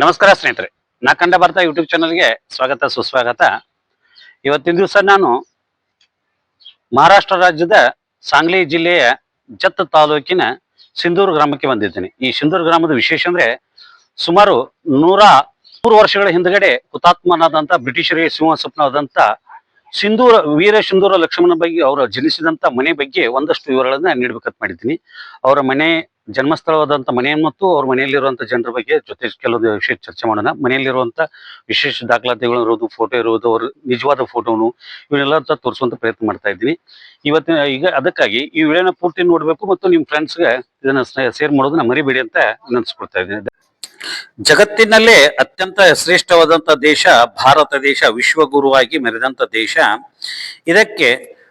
ನಮಸ್ಕಾರ ಸ್ನೇಹಿತರೆ. ನಾ ಕಂಡ ಭಾರತ ಯೂಟ್ಯೂಬ್ ಚಾನಲ್ಗೆ ಸ್ವಾಗತ, ಸುಸ್ವಾಗತ. ಇವತ್ತಿನ ದಿವಸ ನಾನು ಮಹಾರಾಷ್ಟ್ರ ರಾಜ್ಯದ ಸಾಂಗ್ಲಿ ಜಿಲ್ಲೆಯ ಜತ್ ತಾಲೂಕಿನ ಸಿಂಧೂರು ಗ್ರಾಮಕ್ಕೆ ಬಂದಿದ್ದೇನೆ. ಈ ಸಿಂಧೂರು ಗ್ರಾಮದ ವಿಶೇಷ ಅಂದ್ರೆ ಸುಮಾರು ನೂರ ಮೂರು ವರ್ಷಗಳ ಹಿಂದಗಡೆ ಹುತಾತ್ಮನಾದಂತ, ಬ್ರಿಟಿಷರಿಗೆ ಸಿಂಹ ಸ್ವಪ್ನವಾದಂತ ಸಿಂಧೂರ, ವೀರ ಸಿಂಧೂರ ಲಕ್ಷ್ಮಣ ಬಗ್ಗೆ ಅವರು ಜನಿಸಿದಂತ ಮನೆ ಬಗ್ಗೆ ಒಂದಷ್ಟು ವಿವರಗಳನ್ನ ನೀಡಬೇಕಂತ ಮಾಡಿದ್ದೀನಿ. ಅವರ ಮನೆ ಜನ್ಮಸ್ಥಳವಾದಂತ ಮನೆ ಮತ್ತು ಅವ್ರ ಮನೆಯಲ್ಲಿರುವಂತ ಜನರ ಬಗ್ಗೆ ಜೊತೆ ಕೆಲವೊಂದು ವಿಷಯ ಚರ್ಚೆ ಮಾಡೋಣ. ಮನೆಯಲ್ಲಿರುವಂತ ವಿಶೇಷ ದಾಖಲಾತಿಗಳು ಇರೋದು ಫೋಟೋ ಇರೋದು, ಅವ್ರ ನಿಜವಾದ ಫೋಟೋನು ಇವನ್ನೆಲ್ಲ ತೋರಿಸುವಂತ ಪ್ರಯತ್ನ ಮಾಡ್ತಾ ಇದ್ದೀನಿ. ಇವತ್ತಿನ ಈಗ ಅದಕ್ಕಾಗಿ ಈ ವಿಡಿಯೋನ ಪೂರ್ತಿ ನೋಡ್ಬೇಕು ಮತ್ತು ನಿಮ್ ಫ್ರೆಂಡ್ಸ್ಗೆ ಇದನ್ನ ಶೇರ್ ಮಾಡೋದನ್ನ ಮರಿಬೇಡಿ ಅಂತ ವಿನಂತಿಸ್ಕೊಳ್ತಾ ಇದ್ದೀನಿ. ಜಗತ್ತಿನಲ್ಲೇ ಅತ್ಯಂತ ಶ್ರೇಷ್ಠವಾದಂತ ದೇಶ ಭಾರತ ದೇಶ, ವಿಶ್ವಗುರುವಾಗಿ ಮೆರೆದಂತ ದೇಶ. ಇದಕ್ಕೆ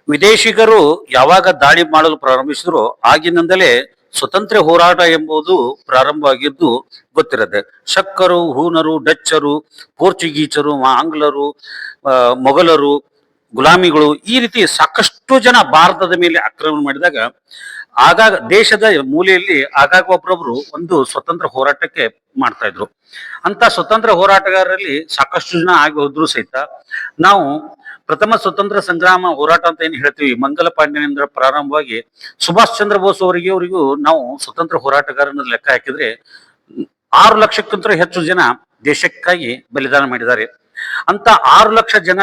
ವಿದೇಶಿಗರು ಯಾವಾಗ ದಾಳಿ ಮಾಡಲು ಪ್ರಾರಂಭಿಸಿದ್ರು ಆಗಿನಿಂದಲೇ ಸ್ವತಂತ್ರ ಹೋರಾಟ ಎಂಬುದು ಪ್ರಾರಂಭವಾಗಿದ್ದು ಗೊತ್ತಿರದೆ. ಶಕ್ಕರು, ಹೂನರು, ಡಚ್ಚರು, ಪೋರ್ಚುಗೀಸರು ಆಂಗ್ಲರು ಮೊಘಲರು, ಗುಲಾಮಿಗಳು ಈ ರೀತಿ ಸಾಕಷ್ಟು ಜನ ಭಾರತದ ಮೇಲೆ ಆಕ್ರಮಣ ಮಾಡಿದಾಗ ಆಗಾಗ ದೇಶದ ಮೂಲೆಯಲ್ಲಿ ಆಗಾಗ ಒಬ್ಬರೊಬ್ರು ಒಂದು ಸ್ವತಂತ್ರ ಹೋರಾಟಕ್ಕೆ ಮಾಡ್ತಾ ಇದ್ರು. ಅಂತ ಸ್ವತಂತ್ರ ಹೋರಾಟಗಾರರಲ್ಲಿ ಸಾಕಷ್ಟು ಜನ ಆಗಿ ಹೋದ್ರು ಸಹಿತ ನಾವು ಪ್ರಥಮ ಸ್ವತಂತ್ರ ಸಂಗ್ರಾಮ ಹೋರಾಟ ಅಂತ ಏನ್ ಹೇಳ್ತೀವಿ? ಮಂಗಲ ಪಾಂಡ್ಯನಿಂದ ಪ್ರಾರಂಭವಾಗಿ ಸುಭಾಷ್ ಚಂದ್ರ ಬೋಸ್ ಅವರಿಗೆ ಅವರಿಗೂ ನಾವು ಸ್ವತಂತ್ರ ಹೋರಾಟಗಾರನ ಲೆಕ್ಕ ಹಾಕಿದ್ರೆ ಆರು ಲಕ್ಷಕ್ಕಿಂತ ಹೆಚ್ಚು ಜನ ದೇಶಕ್ಕಾಗಿ ಬಲಿದಾನ ಮಾಡಿದ್ದಾರೆ. ಅಂತ ಆರು ಲಕ್ಷ ಜನ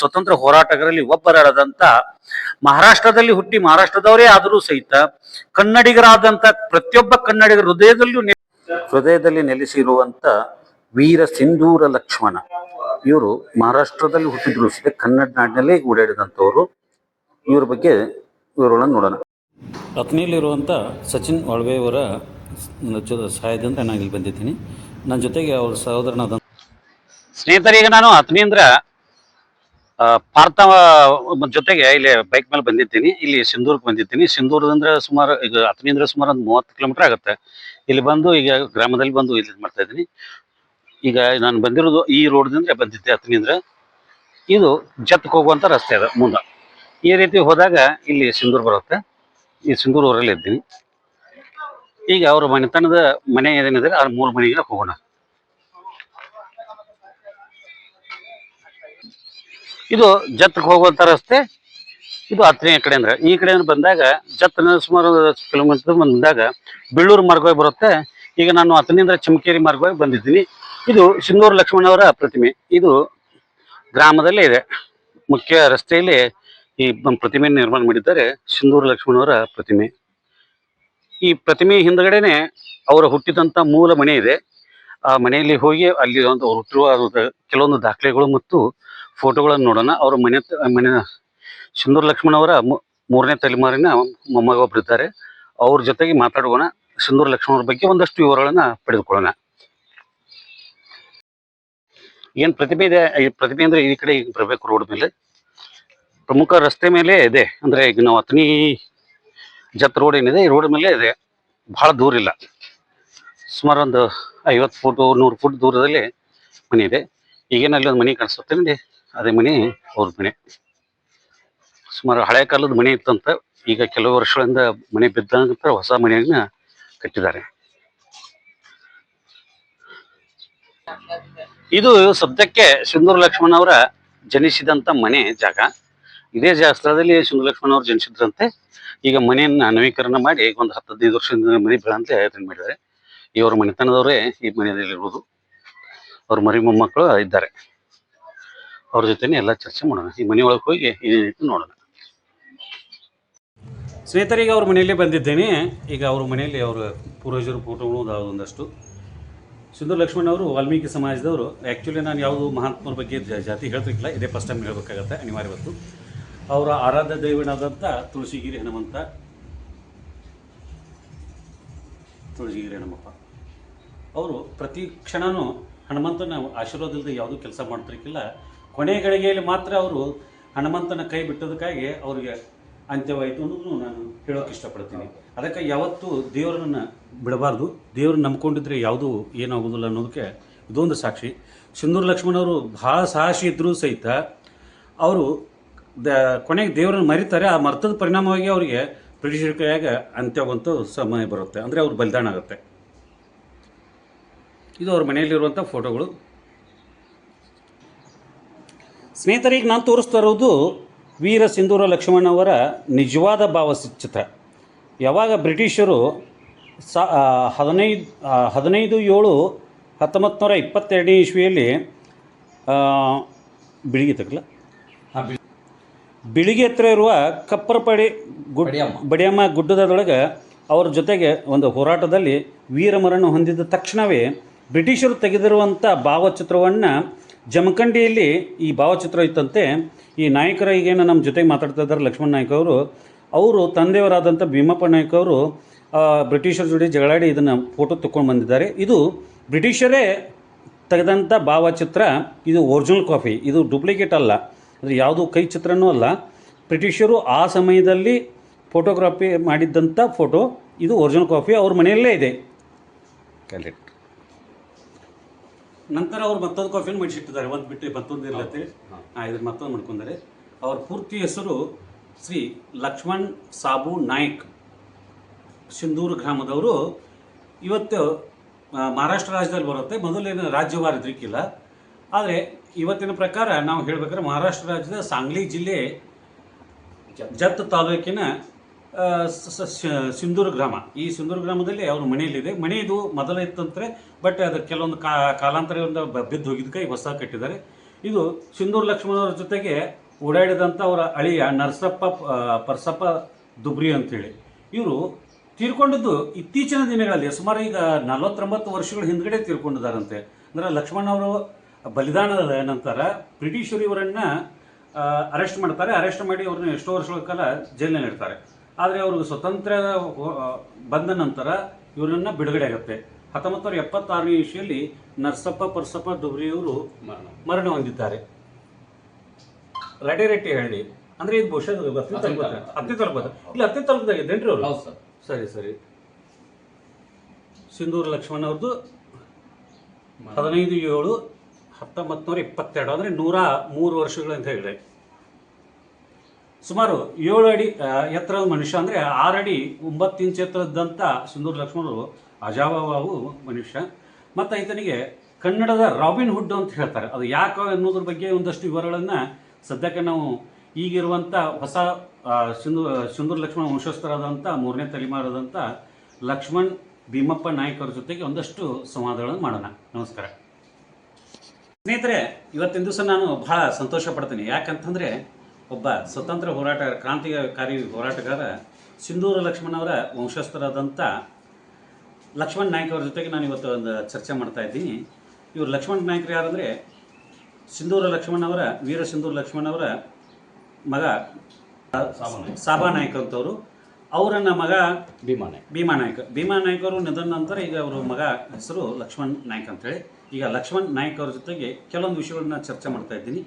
ಸ್ವತಂತ್ರ ಹೋರಾಟಗಾರರಲ್ಲಿ ಒಬ್ಬರಾದಂತ ಮಹಾರಾಷ್ಟ್ರದಲ್ಲಿ ಹುಟ್ಟಿ ಮಹಾರಾಷ್ಟ್ರದವರೇ ಆದರೂ ಸಹಿತ ಕನ್ನಡಿಗರಾದಂತ ಪ್ರತಿಯೊಬ್ಬ ಕನ್ನಡಿಗರ ಹೃದಯದಲ್ಲೂ ಹೃದಯದಲ್ಲಿ ನೆಲೆಸಿರುವಂತ ವೀರ ಸಿಂಧೂರ ಲಕ್ಷ್ಮಣ. ಇವರು ಮಹಾರಾಷ್ಟ್ರದಲ್ಲಿ ಹುಟ್ಟಿದ್ರು. ಸಹಿತ ಕನ್ನಡ ನಾಡಿನಲ್ಲೇ ಓಡಾಡಿದಂಥವ್ರು. ಇವ್ರ ಬಗ್ಗೆ ವಿವರಗಳನ್ನು ನೋಡೋಣ. ರತ್ನಿಯಲ್ಲಿರುವಂಥ ಸಚಿನ್ ವಾಳ್ವೆಯವರ ಜೊ- ಸಹಾಯದಿಂದ ನಾನು ಇಲ್ಲಿ ಬಂದಿದ್ದೀನಿ. ನನ್ನ ಜೊತೆಗೆ ಅವ್ರ ಸಹೋದರನಾದ ಸ್ನೇಹಿತರಿಗೆ ನಾನು ಆ, ಪಾರ್ಥ ಜೊತೆಗೆ ಇಲ್ಲಿ ಬೈಕ್ ಮೇಲೆ ಬಂದಿದ್ದೀನಿ. ಇಲ್ಲಿ ಸಿಂಧೂರ್ಗೆ ಬಂದಿದ್ದೀನಿ. ಸಿಂಧೂರದಿಂದ ಸುಮಾರು ಈಗ ಹತ್ನಿಂದ್ರ ಸುಮಾರು ಒಂದು ಮೂವತ್ತು ಕಿಲೋಮೀಟರ್ ಆಗುತ್ತೆ. ಇಲ್ಲಿ ಬಂದು ಈಗ ಗ್ರಾಮದಲ್ಲಿ ಬಂದು ಇಲ್ಲಿ ಮಾಡ್ತಾ ಇದ್ದೀನಿ. ಈಗ ನಾನು ಬಂದಿರೋದು ಈ ರೋಡ್ದಿಂದ ಬಂದಿದ್ದೆ ಹತ್ನಿಂದ್ರ ಇದು ಜತ್ಗೆ ಹೋಗುವಂತ ರಸ್ತೆ ಅದ, ಮುಂದೆ. ಈ ರೀತಿ ಹೋದಾಗ ಇಲ್ಲಿ ಸಿಂಧೂರ್ ಬರುತ್ತೆ. ಈ ಸಿಂಧೂರ್ ಊರಲ್ಲಿ ಇದ್ದೀನಿ. ಈಗ ಅವ್ರ ಮನೆತನದ ಮನೆ ಏನಿದೆ ಆ ಮೂಲ ಮನೆಗೆ ಹೋಗೋಣ. ಇದು ಜತ್ಗೆ ಹೋಗುವಂತ ರಸ್ತೆ. ಇದು ಹತ್ತನೇ ಕಡೆ ಅಂದ್ರೆ, ಈ ಕಡೆ ಬಂದಾಗ ಜತ್ನ ಸುಮಾರು ಕಿಲೋಮೀಟರ್ ಬಂದಾಗ ಬೆಳ್ಳೂರು ಮಾರ್ಗವಾಗಿ ಬರುತ್ತೆ. ಈಗ ನಾನು ಹತ್ತನಿಂದ ಚಮಕೇರಿ ಮಾರ್ಗವಾಗಿ ಬಂದಿದ್ದೀನಿ. ಇದು ಸಿಂಧೂರು ಲಕ್ಷ್ಮಣವರ ಪ್ರತಿಮೆ. ಇದು ಗ್ರಾಮದಲ್ಲೇ ಇದೆ. ಮುಖ್ಯ ರಸ್ತೆಯಲ್ಲಿ ಈ ಪ್ರತಿಮೆ ನಿರ್ಮಾಣ ಮಾಡಿದ್ದಾರೆ ಸಿಂಧೂರು ಲಕ್ಷ್ಮಣವರ ಪ್ರತಿಮೆ. ಈ ಪ್ರತಿಮೆ ಹಿಂದ್ಗಡೆನೆ ಅವರು ಹುಟ್ಟಿದಂತ ಮೂಲ ಮನೆ ಇದೆ. ಆ ಮನೆಯಲ್ಲಿ ಹೋಗಿ ಅಲ್ಲಿ ಒಂದು ಹುಟ್ಟಿರುವ ಕೆಲವೊಂದು ದಾಖಲೆಗಳು ಮತ್ತು ಫೋಟೋಗಳನ್ನು ನೋಡೋಣ. ಅವರ ಮನೆ ಮನೆ ಸಿಂಧೂರು ಲಕ್ಷ್ಮಣ ಅವರ ಮೂ- ಮೂರನೇ ತಲೆಮಾರಿನ ಮೊಮ್ಮಗ ಒಬ್ಬರಿದ್ದಾರೆ ಅವ್ರ ಜೊತೆಗೆ ಮಾತಾಡೋಣ. ಸಿಂಧೂರು ಲಕ್ಷ್ಮಣ ಅವ್ರ ಬಗ್ಗೆ ಒಂದಷ್ಟು ವಿವರಗಳನ್ನ ಪಡೆದುಕೊಳ್ಳೋಣ. ಏನ್ ಪ್ರತಿಭೆ ಇದೆ, ಈ ಪ್ರತಿಭೆ ಅಂದ್ರೆ ಈ ಕಡೆ ಬರಬೇಕು ರೋಡ್ ಮೇಲೆ. ಪ್ರಮುಖ ರಸ್ತೆ ಮೇಲೆ ಇದೆ, ಅಂದ್ರೆ ಈಗ ನಾವು ಅತ್ನಿ ಜತ್ ರೋಡ್ ಏನಿದೆ, ಈ ರೋಡ್ ಮೇಲೆ ಇದೆ. ಬಹಳ ದೂರ ಇಲ್ಲ. ಸುಮಾರು ಒಂದು ಐವತ್ತು ಫುಟ್, ನೂರು ಫುಟ್ ದೂರದಲ್ಲಿ ಮನೆ ಇದೆ. ಈಗೇನಲ್ಲಿ ಒಂದು ಮನೆ ಕಾಣಿಸುತ್ತೆ, ನೋಡಿ. ಅದೇ ಮನೆ, ಅವ್ರ ಮನೆ. ಸುಮಾರು ಹಳೆ ಕಾಲದ ಮನೆ ಇತ್ತಂತ, ಈಗ ಕೆಲವು ವರ್ಷಗಳಿಂದ ಮನೆ ಬಿದ್ದ ನಂತರ ಹೊಸ ಮನೆಯನ್ನ ಕಟ್ಟಿದ್ದಾರೆ. ಇದು ಸದ್ಯಕ್ಕೆ ಸಿಂಧೂರ್ ಲಕ್ಷ್ಮಣ ಅವರ ಜನಿಸಿದಂತ ಮನೆ ಜಾಗ. ಇದೇ ಜಾಸ್ತ್ರದಲ್ಲಿ ಸಿಂಧೂರು ಲಕ್ಷ್ಮಣ ಅವರು ಜನಿಸಿದ್ರಂತೆ. ಈಗ ಮನೆಯನ್ನ ನವೀಕರಣ ಮಾಡಿ ಒಂದು ಹತ್ತು ಹದಿನೈದು ವರ್ಷದಿಂದ ಮನೆ ಬೀಳಂತ ಇದನ್ನ ಮಾಡಿದ್ದಾರೆ. ಇವ್ರ ಮನೆತನದವರೇ ಈ ಮನೆಯಲ್ಲಿ ಇರುವುದು ಅವ್ರ ಮರಿ ಮೊಮ್ಮಕ್ಕಳು ಇದ್ದಾರೆ. ಅವ್ರ ಜೊತೆನೆ ಎಲ್ಲ ಚರ್ಚೆ ಮಾಡೋಣ. ಈ ಮನೆಯೊಳಗೆ ಹೋಗಿ ಏನೇನಿತ್ತು ನೋಡೋಣ. ಸ್ನೇಹಿತರಿಗೆ ಅವ್ರ ಮನೆಯಲ್ಲಿ ಬಂದಿದ್ದೇನೆ. ಈಗ ಅವ್ರ ಮನೆಯಲ್ಲಿ ಅವರ ಪೂರ್ವಜರು ಫೋಟೋಗಳು ಒಂದಷ್ಟು. ಸಿಂಧೂರ್ ಲಕ್ಷ್ಮಣ್ ಅವರು, ವಾಲ್ಮೀಕಿ ಸಮಾಜದವರು ಆ್ಯಕ್ಚುಲಿ ನಾನು ಯಾವುದು ಮಹಾತ್ಮರ ಬಗ್ಗೆ ಜಾತಿ ಹೇಳ್ತಿರ್ಲಿಲ್ಲ. ಇದೇ ಫಸ್ಟ್ ಟೈಮ್ ಹೇಳಬೇಕಾಗತ್ತೆ, ಅನಿವಾರ್ಯ ಇವತ್ತು. ಅವರ ಆರಾಧ್ಯ ದೈವನಾದಂಥ ತುಳಸಿಗಿರಿ ಹನುಮಂತ. ತುಳಸಿಗಿರಿ ಹನುಮಪ್ಪ. ಅವರು ಪ್ರತಿ ಕ್ಷಣವೂ ಹನುಮಂತನ ಆಶೀರ್ವಾದದಿಂದ ಯಾವುದೂ ಕೆಲಸ ಮಾಡ್ತಿರ್ಕಿಲ್ಲ ಕೊನೆ ಗಳಿಗೆಯಲ್ಲಿ ಮಾತ್ರ ಅವರು ಹನುಮಂತನ ಕೈ ಬಿಟ್ಟದಕ್ಕಾಗಿ ಅವರಿಗೆ ಅಂತ್ಯವಾಯಿತು ಅನ್ನೋದನ್ನು ನಾನು ಹೇಳೋಕೆ ಇಷ್ಟಪಡ್ತೀನಿ. ಅದಕ್ಕೆ ಯಾವತ್ತೂ ದೇವರನ್ನ ಬಿಡಬಾರ್ದು. ದೇವ್ರನ್ನ ನಂಬ್ಕೊಂಡಿದ್ರೆ ಯಾವುದೂ ಏನಾಗೋದಿಲ್ಲ ಅನ್ನೋದಕ್ಕೆ ಇದೊಂದು ಸಾಕ್ಷಿ. ಸಿಂಧೂರು ಲಕ್ಷ್ಮಣವರು ಭಾಳ ಸಾಹಸಿ ಇದ್ದರೂ ಸಹಿತ ಅವರು ದ ಕೊನೆಗೆ ದೇವರನ್ನ ಮರಿತಾರೆ. ಆ ಮರ್ತದ ಪರಿಣಾಮವಾಗಿ ಅವರಿಗೆ ಬ್ರಿಟಿಷರ ಕೈಯಾಗ ಅಂತ್ಯವಂತ ಸಮಯ ಬರುತ್ತೆ. ಅಂದರೆ ಅವ್ರು ಬಲಿದಾನ ಆಗುತ್ತೆ. ಇದು ಅವ್ರ ಮನೆಯಲ್ಲಿರುವಂಥ ಫೋಟೋಗಳು. ಸ್ನೇಹಿತರಿಗೆ ನಾನು ತೋರಿಸ್ತಾ ಇರೋದು ವೀರ ಸಿಂಧೂರ ಲಕ್ಷ್ಮಣವರ ನಿಜವಾದ ಭಾವಚಿತ್ರ ಯಾವಾಗ ಬ್ರಿಟಿಷರು ಸಾ ಹದಿನೈದು ಹದಿನೈದು ಏಳು ಹತ್ತೊಂಬತ್ತು ನೂರ ಇಪ್ಪತ್ತೆರಡನೇ ಇಸ್ವಿಯಲ್ಲಿ ಬಿಳಿಗೆ ತಗಲ. ಬಿಳಿಗೆ ಹತ್ರ ಇರುವ ಕಪ್ಪರಪಡಿ ಗುಡ್ ಬಡಿಯಮ್ಮ. ಬಡಿಯಮ್ಮ ಗುಡ್ಡದೊಳಗೆ ಅವರ ಜೊತೆಗೆ ಒಂದು ಹೋರಾಟದಲ್ಲಿ ವೀರಮರಣ ಹೊಂದಿದ ತಕ್ಷಣವೇ ಬ್ರಿಟಿಷರು ತೆಗೆದಿರುವಂಥ ಭಾವಚಿತ್ರವನ್ನು ಜಮಖಂಡಿಯಲ್ಲಿ ಈ ಭಾವಚಿತ್ರ ಇತ್ತಂತೆ. ಈ ನಾಯಕರ ಈಗೇನು ನಮ್ಮ ಜೊತೆಗೆ ಮಾತಾಡ್ತಾ ಇದ್ದಾರೆ ಲಕ್ಷ್ಮಣ ನಾಯ್ಕ ಅವರು. ಅವರು ತಂದೆಯವರಾದಂಥ ಭೀಮಪ್ಪ ನಾಯ್ಕ ಅವರು ಬ್ರಿಟಿಷರ ಜೊತೆ ಜಗಳಾಡಿ ಇದನ್ನು ಫೋಟೋ ತಗೊಂಡು ಬಂದಿದ್ದಾರೆ. ಇದು ಬ್ರಿಟಿಷರೇ ತೆಗೆದಂಥ ಭಾವಚಿತ್ರ. ಇದು ಒರಿಜಿನಲ್ ಕಾಪಿ ಇದು ಡೂಪ್ಲಿಕೇಟ್ ಅಲ್ಲ. ಅಂದರೆ ಯಾವುದು ಕೈ ಚಿತ್ರನೂ ಅಲ್ಲ. ಬ್ರಿಟಿಷರು ಆ ಸಮಯದಲ್ಲಿ ಫೋಟೋಗ್ರಾಫಿ ಮಾಡಿದ್ದಂಥ ಫೋಟೋ ಇದು ಒರಿಜಿನಲ್ ಕಾಪಿ ಅವ್ರ ಮನೆಯಲ್ಲೇ ಇದೆ. ಕರೆಕ್ಟ್ ನಂತರ ಅವ್ರು ಮತ್ತೊಂದು ಕಾಫಿನ ಮಾಡಿಸಿಟ್ಟಿದ್ದಾರೆ. ಒಂದು ಬಿಟ್ಟು ಮತ್ತೊಂದು ಇರ್ಲತ್ತೆ ಇದ್ರ ಮತ್ತೊಂದು ಮಾಡ್ಕೊಂಡಾರೆ. ಅವ್ರ ಪೂರ್ತಿ ಹೆಸರು ಶ್ರೀ ಲಕ್ಷ್ಮಣ್ ಸಾಬು ನಾಯ್ಕ್. ಸಿಂಧೂರು ಗ್ರಾಮದವರು. ಇವತ್ತು ಮಹಾರಾಷ್ಟ್ರ ರಾಜ್ಯದಲ್ಲಿ ಬರುತ್ತೆ. ಮೊದಲೇನು ರಾಜ್ಯವಾರ ಇದ್ರಿಕ್ಕಿಲ್ಲ. ಆದರೆ ಇವತ್ತಿನ ಪ್ರಕಾರ ನಾವು ಹೇಳಬೇಕಾದ್ರೆ ಮಹಾರಾಷ್ಟ್ರ ರಾಜ್ಯದ ಸಾಂಗ್ಲಿ ಜಿಲ್ಲೆ ಜತ್ ತಾಲೂಕಿನ ಸಿಂಧೂರು ಗ್ರಾಮ. ಈ ಸಿಂಧೂರು ಗ್ರಾಮದಲ್ಲಿ ಅವ್ರ ಮನೆಯಲ್ಲಿದೆ. ಮನೆ ಇದು ಮೊದಲ ಇತ್ತಂತೆ ಬಟ್ ಅದು ಕೆಲವೊಂದು ಕಾ, ಕಾಲಾಂತರದಿಂದ ಬಿದ್ದು ಹೋಗಿದ್ದಕ್ಕೆ ಹೊಸ ಕಟ್ಟಿದ್ದಾರೆ. ಇದು ಸಿಂಧೂರು ಲಕ್ಷ್ಮಣವ್ರ ಜೊತೆಗೆ ಓಡಾಡಿದಂಥ ಅವರ ಅಳಿಯ ನರಸಪ್ಪ ಪರಸಪ್ಪ ಪರ್ಸಪ್ಪ ದುಬ್ರಿ ಅಂತೇಳಿ. ಇವರು ತೀರ್ಕೊಂಡಿದ್ದು ಇತ್ತೀಚಿನ ದಿನಗಳಲ್ಲಿ, ಸುಮಾರು ಈಗ ನಲವತ್ತೊಂಬತ್ತು ವರ್ಷಗಳ ಹಿಂದ್ಗಡೆ ತೀರ್ಕೊಂಡಿದ್ದಾರಂತೆ. ಅಂದ್ರೆ ಲಕ್ಷ್ಮಣ ಅವರು ಬಲಿದಾನದ ನಂತರ ಬ್ರಿಟಿಷರು ಇವರನ್ನು ಅರೆಸ್ಟ್ ಮಾಡ್ತಾರೆ. ಅರೆಸ್ಟ್ ಮಾಡಿ ಅವ್ರನ್ನ ಎಷ್ಟೋ ವರ್ಷಗಳ ಕಾಲ ಜೈಲಿನಲ್ಲಿ ಇಡ್ತಾರೆ. ಆದರೆ ಅವರು ಸ್ವತಂತ್ರ ಬಂದ ನಂತರ ಇವರನ್ನು ಬಿಡುಗಡೆ ಆಗುತ್ತೆ. ಹತ್ತೊಂಬತ್ತು ನೂರ ಎಪ್ಪತ್ತಾರನೇ ಇಶಿಯಲ್ಲಿ ನರಸಪ್ಪ ಪರಸಪ್ಪ ದುಬ್ರಿಯವರು ಮರಣ. ಮರಣ ಹೊಂದಿದ್ದಾರೆ. ರೆಡ್ಡಿ ರೆಟ್ಟಿ ಹೇಳಿ ಅಂದ್ರೆ ಇದು ಬಹುಶಃ ಹತ್ತಿ ತಲುಪುತ್ತೆ ಹತ್ತಿ ತಲುಪುತ್ತೆ ಇಲ್ಲ ಹತ್ತಿ ತಲುಪದಾಗಿದ್ದೇನ್ರಿ ಅವರು? ಸರ್. ಸರಿ ಸರಿ. ಸಿಂಧೂರು ಲಕ್ಷ್ಮಣ ಅವ್ರದ್ದು ಹದಿನೈದು ಏಳು ಹತ್ತೊಂಬತ್ತು ನೂರ ಇಪ್ಪತ್ತೆರಡು ಅಂದರೆ ನೂರ ಮೂರು ವರ್ಷಗಳು ಅಂತ ಹೇಳಿದೆ. ಸುಮಾರು ಏಳು ಅಡಿ ಎತ್ತರದ ಮನುಷ್ಯ ಅಂದರೆ ಆರು ಅಡಿ ಒಂಬತ್ತು ಇಂಚ್ ಎತ್ತರದಂಥ ಸುಂದರ ಲಕ್ಷ್ಮಣರು ಅಜಾವಾವು ಮನುಷ್ಯ. ಮತ್ತು ಈತನಿಗೆ ಕನ್ನಡದ ರಾಬಿನ್ ಹುಡ್ ಅಂತ ಹೇಳ್ತಾರೆ. ಅದು ಯಾಕೆ ಅನ್ನೋದ್ರ ಬಗ್ಗೆ ಒಂದಷ್ಟು ವಿವರಗಳನ್ನು ಸದ್ಯಕ್ಕೆ ನಾವು ಈಗಿರುವಂಥ ಹೊಸ ಸಿಂಧು, ಸಿಂಧೂರು ಲಕ್ಷ್ಮಣ ವಂಶಸ್ಥರಾದಂಥ ಮೂರನೇ ತಲೆಮಾರದಂಥ ಲಕ್ಷ್ಮಣ್ ಭೀಮಪ್ಪ ನಾಯ್ಕ ಅವ್ರ ಜೊತೆಗೆ ಒಂದಷ್ಟು ಸಂವಾದಗಳನ್ನು ಮಾಡೋಣ. ನಮಸ್ಕಾರ. ಸ್ನೇಹಿತರೆ, ಇವತ್ತಿನ ದಿವಸ ನಾನು ಬಹಳ ಸಂತೋಷ ಪಡ್ತೀನಿ. ಯಾಕಂತಂದರೆ ಒಬ್ಬ ಸ್ವತಂತ್ರ ಹೋರಾಟ ಕ್ರಾಂತಿಕಾರಿ ಹೋರಾಟಗಾರ ಸಿಂಧೂರ ಲಕ್ಷ್ಮಣವರ ವಂಶಸ್ಥರಾದಂಥ ಲಕ್ಷ್ಮಣ್ ನಾಯ್ಕ ಅವ್ರ ಜೊತೆಗೆ ನಾನು ಇವತ್ತು ಒಂದು ಚರ್ಚೆ ಮಾಡ್ತಾ ಇದ್ದೀನಿ. ಇವರು ಲಕ್ಷ್ಮಣ್ ನಾಯ್ಕರು ಯಾರಂದರೆ ಸಿಂಧೂರ ಲಕ್ಷ್ಮಣವರ ವೀರ ಸಿಂಧೂರ ಲಕ್ಷ್ಮಣವರ ಮಗ ಸಾಬಾ ನಾಯ್ಕ ಅಂತವರು. ಅವರನ್ನ ಮಗ ಭೀಮಾನೆ ಭೀಮಾ ನಾಯ್ಕ. ಭೀಮಾ ನಾಯ್ಕ. ಅವರು ನಿಧನ ನಂತರ ಈಗ ಅವರು ಮಗ ಹೆಸರು ಲಕ್ಷ್ಮಣ್ ನಾಯ್ಕ ಅಂತೇಳಿ. ಈಗ ಲಕ್ಷ್ಮಣ್ ನಾಯ್ಕ ಅವ್ರ ಜೊತೆಗೆ ಕೆಲವೊಂದು ವಿಷಯಗಳನ್ನ ಚರ್ಚೆ ಮಾಡ್ತಾ ಇದ್ದೀನಿ.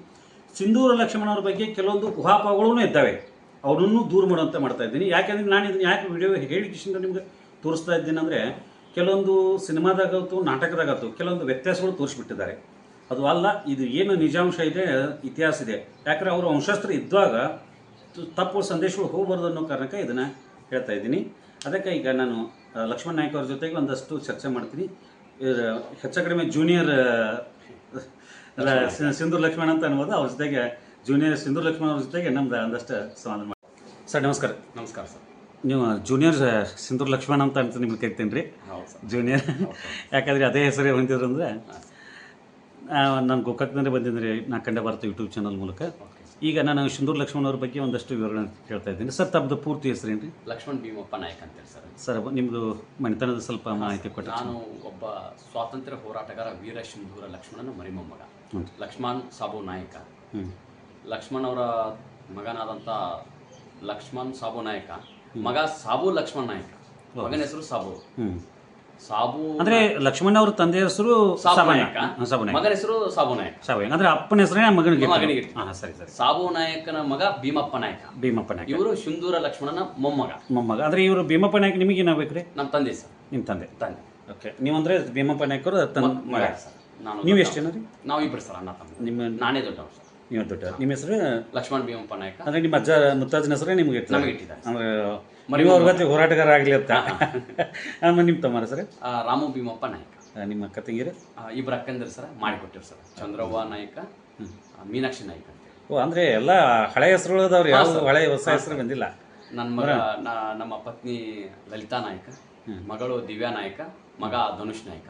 ಸಿಂಧೂರ ಲಕ್ಷ್ಮಣವ್ರ ಬಗ್ಗೆ ಕೆಲವೊಂದು ಊಹಾಪೋಹಗಳೂ ಇದ್ದಾವೆ. ಅವರನ್ನು ದೂರ ಮಾಡುವಂತೆ ಮಾಡ್ತಾ ಇದ್ದೀನಿ. ಯಾಕೆಂದ್ರೆ ನಾನು ಇದನ್ನು ಯಾಕೆ ವಿಡಿಯೋ ಹೇಳಿಕೆಶಿಂದ ನಿಮ್ಗೆ ತೋರಿಸ್ತಾ ಇದ್ದೀನಿ ಅಂದರೆ, ಕೆಲವೊಂದು ಸಿನಿಮಾದಾಗತ್ತು, ನಾಟಕದಾಗತ್ತು, ಕೆಲವೊಂದು ವ್ಯತ್ಯಾಸಗಳು ತೋರಿಸ್ಬಿಟ್ಟಿದ್ದಾರೆ. ಅದು ಅಲ್ಲ, ಇದು ಏನು ನಿಜಾಂಶ ಇದೆ, ಇತಿಹಾಸ ಇದೆ. ಯಾಕಂದರೆ ಅವರು ವಂಶಸ್ತ್ರ ಇದ್ದಾಗ ತಪ್ಪು ಸಂದೇಶಗಳು ಹೋಗಬಾರ್ದು ಅನ್ನೋ ಕಾರಣಕ್ಕೆ ಇದನ್ನು ಹೇಳ್ತಾ ಇದ್ದೀನಿ. ಅದಕ್ಕೆ ಈಗ ನಾನು ಲಕ್ಷ್ಮಣ ನಾಯ್ಕ ಅವ್ರ ಜೊತೆಗೆ ಒಂದಷ್ಟು ಚರ್ಚೆ ಮಾಡ್ತೀನಿ. ಹೆಚ್ಚ ಕಡಿಮೆ ಜೂನಿಯರ್ ಅಲ್ಲ ಸಿಂಧೂರ್ ಲಕ್ಷ್ಮಣ್ ಅಂತ ಅನ್ಬೋದು ಅವ್ರ ಜೊತೆಗೆ ಜೂನಿಯರ್ ಸಿಂಧೂರ್ ಲಕ್ಷ್ಮಣ್ ಅವ್ರ ಜೊತೆಗೆ ನಮ್ದು ಒಂದಷ್ಟು ಸಮಾಧಾನ ಮಾಡಿ. ಸರ್ ನಮಸ್ಕಾರ. ನಮಸ್ಕಾರ ಸರ್. ನೀವು ಜೂನಿಯರ್ ಸಿಂಧೂರ್ ಲಕ್ಷ್ಮಣ್ ಅಂತ ಅಂತ ನಿಮ್ಗೆ ಕರಿತೀನಿ ರೀ. ಜೂನಿಯರ್ ಯಾಕಂದ್ರೆ ಅದೇ ಹೆಸರೇ ಹೊಂದಿದ್ರು ಅಂದರೆ ನಾನು ಗೋಕಾಕ್ನಲ್ಲಿ ಬಂದಿದ್ದೆ ನಾ ಕಂಡ ಭಾರತ ಯೂಟ್ಯೂಬ್ ಚಾನಲ್ ಮೂಲಕ. ಈಗ ನಾನು ಸಿಂಧೂರ್ ಲಕ್ಷ್ಮಣ್ ಅವ್ರ ಬಗ್ಗೆ ಒಂದಷ್ಟು ವಿವರಣೆ ಕೇಳ್ತಾ ಇದ್ದೀನಿ. ಸರ್ ತಮ್ಮದು ಪೂರ್ತಿ ಹೆಸರೇನು ರೀ ಲಕ್ಷ್ಮಣ್ ಭೀಮಪ್ಪ ನಾಯಕ್ ಅಂತೇಳಿ ಸರ್. ಸರ್ ನಿಮ್ಮದು ಮನೆತನದ ಸ್ವಲ್ಪ ಮಾಹಿತಿ ಕೊಟ್ಟರೆ ನಾನು ಒಬ್ಬ ಸ್ವಾತಂತ್ರ್ಯ ಹೋರಾಟಗಾರ ವೀರ ಸಿಂಧೂರ ಲಕ್ಷ್ಮಣನ ಮರಿಮೊಮ್ಮಗ. ಲಕ್ಷ್ಮಣ್ ಸಾಬು ನಾಯಕ. ಲಕ್ಷ್ಮಣ್ ಅವರ ಮಗನಾದಂಥ ಲಕ್ಷ್ಮಣ್ ಸಾಬು ನಾಯಕ. ಮಗ ಸಾಬು ಲಕ್ಷ್ಮಣ್ ನಾಯಕ. ಮಗನ ಹೆಸರು ಸಾಬು. ಸಾಬು ಅಂದ್ರೆ ಲಕ್ಷ್ಮಣ್ ಅವ್ರ ತಂದೆ ಹೆಸರು ಸಾಬು ನಾಯಕ. ಸಾಬು ನಾಯಕ. ಮಗನ ಹೆಸರು ಸಾಬು ನಾಯಕ. ಸಾಬು ಅಂದರೆ ಅಪ್ಪನ ಹೆಸರೇ ಮಗನಿಗೆ ಮಗನಿಗೆ ಸರಿ ಸರಿ ಸಾಬು ನಾಯಕನ ಮಗ ಭೀಮಪ್ಪ ನಾಯಕ. ಭೀಮಪ್ಪ ನಾಯಕ. ಇವರು ಸಿಂಧೂರ ಲಕ್ಷ್ಮಣನ ಮೊಮ್ಮಗ. ಮೊಮ್ಮಗ. ಅಂದ್ರೆ ಇವರು ಭೀಮಪ್ಪ ನಾಯಕ ನಿಮಗೆ ಏನಾಗಬೇಕು ರೀ? ನಮ್ಮ ತಂದೆ ಸರ್. ನಿಮ್ಮ ತಂದೆ. ತಂದೆ. ಓಕೆ. ನೀವಂದ್ರೆ ಭೀಮಪ್ಪ ನಾಯಕರು ಮಗ. ಸರ್. ನಾನು ನೀವು. ಎಷ್ಟು ಜನ ರೀ? ನಾವು ಇಬ್ಬರು ಸರ್ ಅಣ್ಣ ತಮ್ಮ. ನಿಮ್ಮ ನಾನೇ ದೊಡ್ಡ ಸರ್. ನೀವು ದೊಡ್ಡ ನಿಮ್ಮ ಹೆಸರು? ಲಕ್ಷ್ಮಣ್ ಭೀಮಪ್ಪ ನಾಯಕ ಅಂದ್ರೆ ನಿಮ್ಮ ಅಜ್ಜ ಮುತ್ತಾಜನ ಹೆಸರೇ ನಿಮ್ಗೆ ನಮಗೆ ಇಟ್ಟಿದ್ದಾರೆ ಅಂದ್ರೆ ಬಗ್ಗೆ ಹೋರಾಟಗಾರ ಆಗಲಿ ಅಂತ. ಆಮೇಲೆ ನಿಮ್ಮ ತಮ್ಮ ಸರ್ ರಾಮು ಭೀಮಪ್ಪ ನಾಯಕ ನಿಮ್ಮ ಅಕ್ಕ ತಂಗಿರು? ಇಬ್ಬರು ಅಕ್ಕಂದಿರು ಸರ್ ಮಾಡಿಕೊಟ್ಟಿರು ಸರ್. ಚಂದ್ರವ್ವ ನಾಯಕ ಮೀನಾಕ್ಷಿ ನಾಯಕ ಓ ಅಂದ್ರೆ ಎಲ್ಲ ಹಳೆ ಹೆಸರುಗಳು ಅದಾವ್ರಿ ಯಾವ. ಹಳೆ ಹೊಸ ಹೆಸರು ಬಂದಿಲ್ಲ? ನನ್ನ ಮಗ ನಮ್ಮ ಪತ್ನಿ ಲಲಿತಾ ನಾಯಕ. ಮಗಳು ದಿವ್ಯಾ ನಾಯಕ ಮಗ ಧನುಷ್ ನಾಯಕ.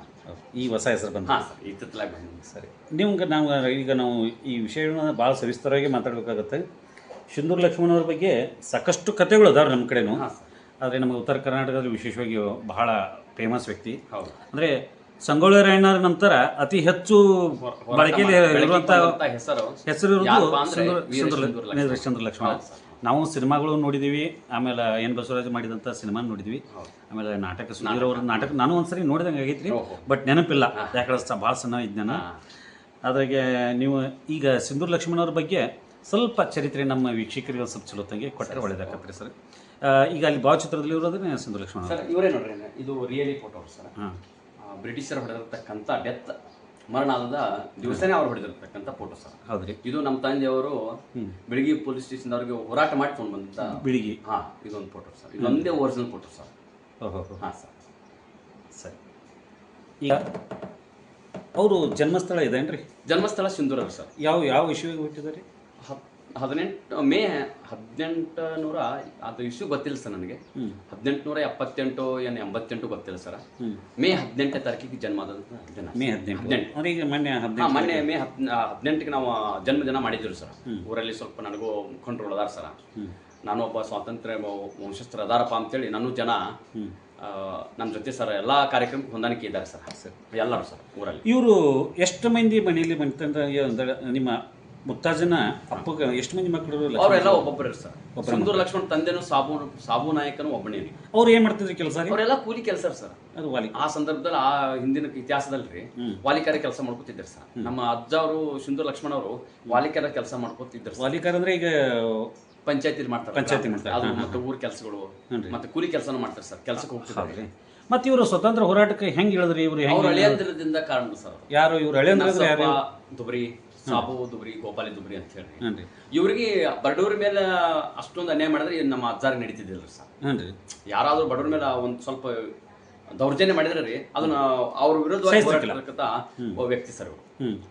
ಈ ಹೊಸ ಹೆಸರು ಬಂದ ಹಾಂ ಸರ್ ಇತ್ತಿತ್ತಲಾಗಿ ಬಂದಿದೆ. ಸರಿ. ನಿಮ್ಗೆ ನಾವು ಈಗ ನಾವು ಈ ವಿಷಯವನ್ನು ಭಾಳ ಸವಿಸ್ತರವಾಗಿ ಮಾತಾಡಬೇಕಾಗತ್ತೆ. ಸಿಂಧೂರು ಲಕ್ಷ್ಮಣ ಅವ್ರ ಬಗ್ಗೆ ಸಾಕಷ್ಟು ಕಥೆಗಳು ಅದಾವೆ ನಮ್ಮ ಕಡೆನೂ. ಆದರೆ ನಮ್ಮ ಉತ್ತರ ಕರ್ನಾಟಕದಲ್ಲಿ ವಿಶೇಷವಾಗಿ ಬಹಳ ಫೇಮಸ್ ವ್ಯಕ್ತಿ. ಹೌದು. ಅಂದರೆ ಸಂಗೊಳ್ಳಿ ರಾಯಣ್ಣರ ನಂತರ ಅತಿ ಹೆಚ್ಚು ಬಳಕೆಯಲ್ಲಿ ಇರುವಂಥ ಹೆಸರು ಹೆಸರು ಚಂದ್ರ ಸಿಂಧೂರ ಲಕ್ಷ್ಮಣ. ನಾವು ಸಿನಿಮಾಗಳು ನೋಡಿದ್ದೀವಿ ಆಮೇಲೆ ಎನ್ ಬಸವರಾಜ್ ಮಾಡಿದಂಥ ಸಿನಿಮಾ ನೋಡಿದ್ವಿ. ಆಮೇಲೆ ನಾಟಕ ಸುಧೀರ್ ಅವ್ರ ನಾಟಕ ನಾನು ಒಂದ್ಸರಿ ನೋಡಿದಂಗೆ ಆಗೈತ್ರಿ. ಬಟ್ ನೆನಪಿಲ್ಲ. ಯಾಕಂದ್ರೆ ಭಾಳ ಸಣ್ಣ ಇದ್ದೆ ನಾನು. ಅದ್ರಾಗೆ ನೀವು ಈಗ ಸಿಂಧೂರ್ ಲಕ್ಷ್ಮಣ ಅವ್ರ ಬಗ್ಗೆ ಸ್ವಲ್ಪ ಚರಿತ್ರೆ ನಮ್ಮ ವೀಕ್ಷಕರಿಗೆ ಸ್ವಲ್ಪ ಚಲೋ ಚಲೋತ್ತಂಗೆ ಕೊಟ್ಟರೆ ಒಳ್ಳೇದಾಗತ್ತೆ ಸರ್. ಈಗ ಅಲ್ಲಿ ಭಾವಚಿತ್ರದಲ್ಲಿ ಇರೋದನ್ನೇ ಸಿಂಧೂರ್ ಲಕ್ಷ್ಮಣ ಸರ್ ಇವರೇ ನೋಡ್ರಿ ಇದು ರಿಯಲಿ ಫೋಟೋ ಸರ್. ಬ್ರಿಟಿಷರು ಹೊಡೆದಿರ್ತಕ್ಕಂಥ ಡೆತ್ ಮರಣಾದ ದಿವಸನೇ ಅವ್ರು ಹೊಡೆದಿರ್ತಕ್ಕಂಥ ಫೋಟೋ ಸರ್ ಹೌದ್ರಿ. ಇದು ನಮ್ಮ ತಂದೆಯವರು ಬೆಳಿಗ್ಗೆ ಪೊಲೀಸ್ ಸ್ಟೇಷನ್ ಅವ್ರಿಗೆ ಹೋರಾಟ ಮಾಡ್ಕೊಂಡು ಬಂದಂತ ಬಂದಿದ್ದ ಬಿಳಿಗಿ. ಹಾ ಇದೊಂದು ಫೋಟೋ ಸರ್ ಇದೊಂದೇ ಒರಿಜಿನಲ್ ಫೋಟೋ ಸರ್ ಓಹೋ. ಹೋ ಸರ್. ಸರಿ. ಈಗ ಅವರು ಜನ್ಮಸ್ಥಳ ಇದೇನ್ರಿ? ಜನ್ಮಸ್ಥಳ ಸಿಂಧೂರ ಸರ್. ಯಾವ ಯಾವ ವಿಷಯವಾಗಿ ಹುಟ್ಟಿದಾರೆ? ಹತ್ ಹದಿನೆಂಟು ಮೇ ಹದಿನೆಂಟು ನೂರ ಅದು ಇಶ್ಯೂ ಗೊತ್ತಿಲ್ಲ ಸರ್ ನನಗೆ. ಹದಿನೆಂಟು ನೂರ ಎಪ್ಪತ್ತೆಂಟು ಏನು ಎಂಬತ್ತೆಂಟು ಗೊತ್ತಿಲ್ಲ ಸರ್. ಮೇ ಹದಿನೆಂಟನೇ ತಾರೀಕಿಗೆ ಜನ್ಮ ಜನ ಮೇ ಹದಿನೆಂಟು. ಮೊನ್ನೆ ಮೊನ್ನೆ ಮೇ ಹದ್ ಹದಿನೆಂಟಕ್ಕೆ ನಾವು ಜನ್ಮದಿನ ಮಾಡಿದ್ರು ಸರ್. ಊರಲ್ಲಿ ಸ್ವಲ್ಪ ನನಗೂ ಮುಖಂಡರು ಅದಾರ ಸರ್. ನಾನು ಒಬ್ಬ ಸ್ವಾತಂತ್ರ್ಯ ವಂಶಸ್ಥರ ವಂಶಸ್ಥರು ಅದಾರಪ್ಪ ಅಂತೇಳಿ ನಾನು ಜನ ನಮ್ಮ ಜೊತೆ ಸರ್ ಎಲ್ಲ ಕಾರ್ಯಕ್ರಮಕ್ಕೆ ಹೊಂದಾಣಿಕೆ ಇದ್ದಾರೆ ಸರ್ ಎಲ್ಲರೂ ಸರ್ ಊರಲ್ಲಿ. ಇವರು ಎಷ್ಟು ಮಂದಿ ಮನೆಯಲ್ಲಿ ಬಂತಂದ್ರೆ ನಿಮ್ಮ ಮುತ್ತಾಜನ ಅಪ್ಪಗ ಎಷ್ಟು ಮಂದಿ ಮಕ್ಕಳು ಅವರೆಲ್ಲ ಒಬ್ಬೊಬ್ಬರು ಸರ್ ಸುಂದರ ಲಕ್ಷ್ಮಣ್ ತಂದೆನು ಸಾಬು ಸಾಬು ನಾಯಕನು ಒಬ್ಬನೇ ಅವ್ರು. ಏನ್ ಮಾಡ್ತಿದ್ರು ಕೆಲಸ ಅವರೆಲ್ಲ ಕೂಲಿ ಕೆಲಸ ಸರ್. ಅದು ವಾಲಿ. ಆ ಸಂದರ್ಭದಲ್ಲಿ ಆ ಹಿಂದಿನ ಇತಿಹಾಸದಲ್ಲಿ ವಾಲಿಕಾರ ಕೆಲಸ ಮಾಡ್ಕೊತಿದ್ರು ಸರ್. ನಮ್ಮ ಅಜ್ಜ ಅವರು ಸುಂದರ ಲಕ್ಷ್ಮಣ ಅವರು ವಾಲಿಕಾರ ಕೆಲಸ ಮಾಡ್ಕೊತಿದ್ರು ವಾಲಿಕಾರ ಅಂದ್ರೆ ಈಗ ಪಂಚಾಯತಿ ಮಾಡ್ತಾರೆ. ಪಂಚಾಯತಿ ಮಾಡ್ತಾರೆ. ಅದು ಮತ್ತೆ ಊರ್ ಕೆಲಸಗಳು ಮತ್ತೆ ಕೂಲಿ ಕೆಲಸನೂ ಮಾಡ್ತಾರೆ ಸರ್. ಕೆಲಸಕ್ಕೆ ಹೋಗ್ತಿದ್ದಾರೆ. ಹೌದ್ರಿ. ಮತ್ತೆ ಇವರು ಸ್ವತಂತ್ರ ಹೋರಾಟಕ್ಕೆ ಹೆಂಗ್ ಹೇಳಿದ್ರಿ ಇವರು ಅವ್ರ ಕಾರಣ ಸರ್ ಯಾರು ಇವರು ನರಸಪ್ಪ ದುಬ್ರಿ ಸಾಬು ದುಬ್ರಿ ಗೋಪಾಲಿ ದುಬ್ರಿ ಅಂತ ಹೇಳಿ ಇವರಿಗೆ ಬಡವ್ರ ಮೇಲೆ ಅಷ್ಟೊಂದು ಅನ್ಯಾಯ ಮಾಡಿದ್ರೆ ನಮ್ಮ ಅಜ್ಜಾರ ನಡೀತಿದ್ದಿಲ್ಲ ಸರ್. ಹಾನ್ರಿ ಯಾರಾದ್ರೂ ಬಡವ್ರ ಮೇಲೆ ಒಂದ್ ಸ್ವಲ್ಪ ದೌರ್ಜನ್ಯ ಮಾಡಿದ್ರೆ ರೀ ಅದನ್ನ ಅವ್ರ ವಿರುದ್ಧವಾಗಿ ಒಬ್ಬ ವ್ಯಕ್ತಿ ಸರ್ ಇವರು.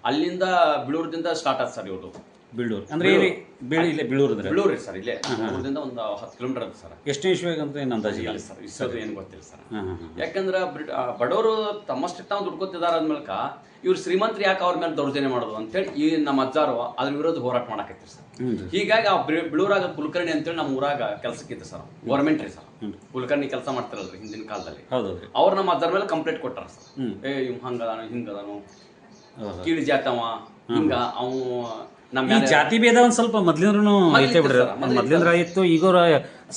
ಅಲ್ಲಿಂದ ಬಿಳೂರದಿಂದ ಸ್ಟಾರ್ಟ್ ಆಯ್ತು ಸರ್ ಇವ್ರದ್ದು ಬೀಳೂರು. ಅಂದ್ರೆ ಇಲ್ಲಿ ಬೀಳಿ ಇಲ್ಲೇ ಬೀಳೂರು ಅಂದ್ರೆ ಬಿಳೂರು ಸರ್ ಇಲ್ಲೇ. ಊರಿಂದ ಒಂದು ಹತ್ತು ಕಿಲೋಮೀಟರ್ ಅದು ಸರ್. ಎಷ್ಟನೇ ಇಶ್ವಾಗ ಅಂತ ಏನು ಅಂದಾಜಿ ಇಲ್ಲ. ಸರ್ ಇಷ್ಟೊಂದು ಏನು ಗೊತ್ತಿಲ್ಲ ಸರ್. ಯಾಕಂದ್ರೆ ಬ್ರಿಟ್- ಆ, ಬಡವರು ತಮ್ಮಷ್ಟಕ್ಕೆ ತಾವು ದುಡ್ಕೋತಿದಾರ ಅಂದ್ಮೇಲೆ ಇವ್ರು ಶ್ರೀಮಂತರು ಯಾಕೆ ಅವ್ರ ಮೇಲೆ ದೌರ್ಜನ್ಯ ಮಾಡೋದು ಅಂತೇಳಿ ಈ ನಮ್ಮ ಅಜ್ಜಾರು ಅದ್ರ ವಿರುದ್ಧ ಹೋರಾಟ ಮಾಡಕತ್ತೀರಿ ಸರ್. ಹೀಗಾಗಿ ಆ ಬಿಳೂರಾಗ ಕುಲಕರ್ಣಿ ಅಂತೇಳಿ ನಮ್ಮ ಊರಾಗ ಕೆಲಸಕ್ಕಿತ್ತು ಸರ್ ಗೌರ್ಮೆಂಟ್ ರೀ ಸರ್. ಕುಲಕರ್ಣಿ ಕೆಲಸ ಮಾಡ್ತಾರಲ್ರಿ ಹಿಂದಿನ ಕಾಲದಲ್ಲಿ. ಅವ್ರು ನಮ್ಮ ಅಜ್ಜಾರ ಮೇಲೆ ಕಂಪ್ಲೇಂಟ್ ಕೊಟ್ಟಾರ ಸರ್. ಏ ಇವ್ ಹಂಗದಾನು ಹಿಂಗದಾನು. ಕೀಳು ಜಾತವ ಹಿಂಗ ಅವು ನಮ್ಮ ಈ ಜಾತಿ ಭೇದ ಒಂದ್ ಸ್ವಲ್ಪ ಮೊದ್ಲಿಂದ್ರೂ ಐತೆ ಬಿಡ್ರಿ. ಮೊದ್ಲಿಂದ್ರ ಇತ್ತು ಈಗ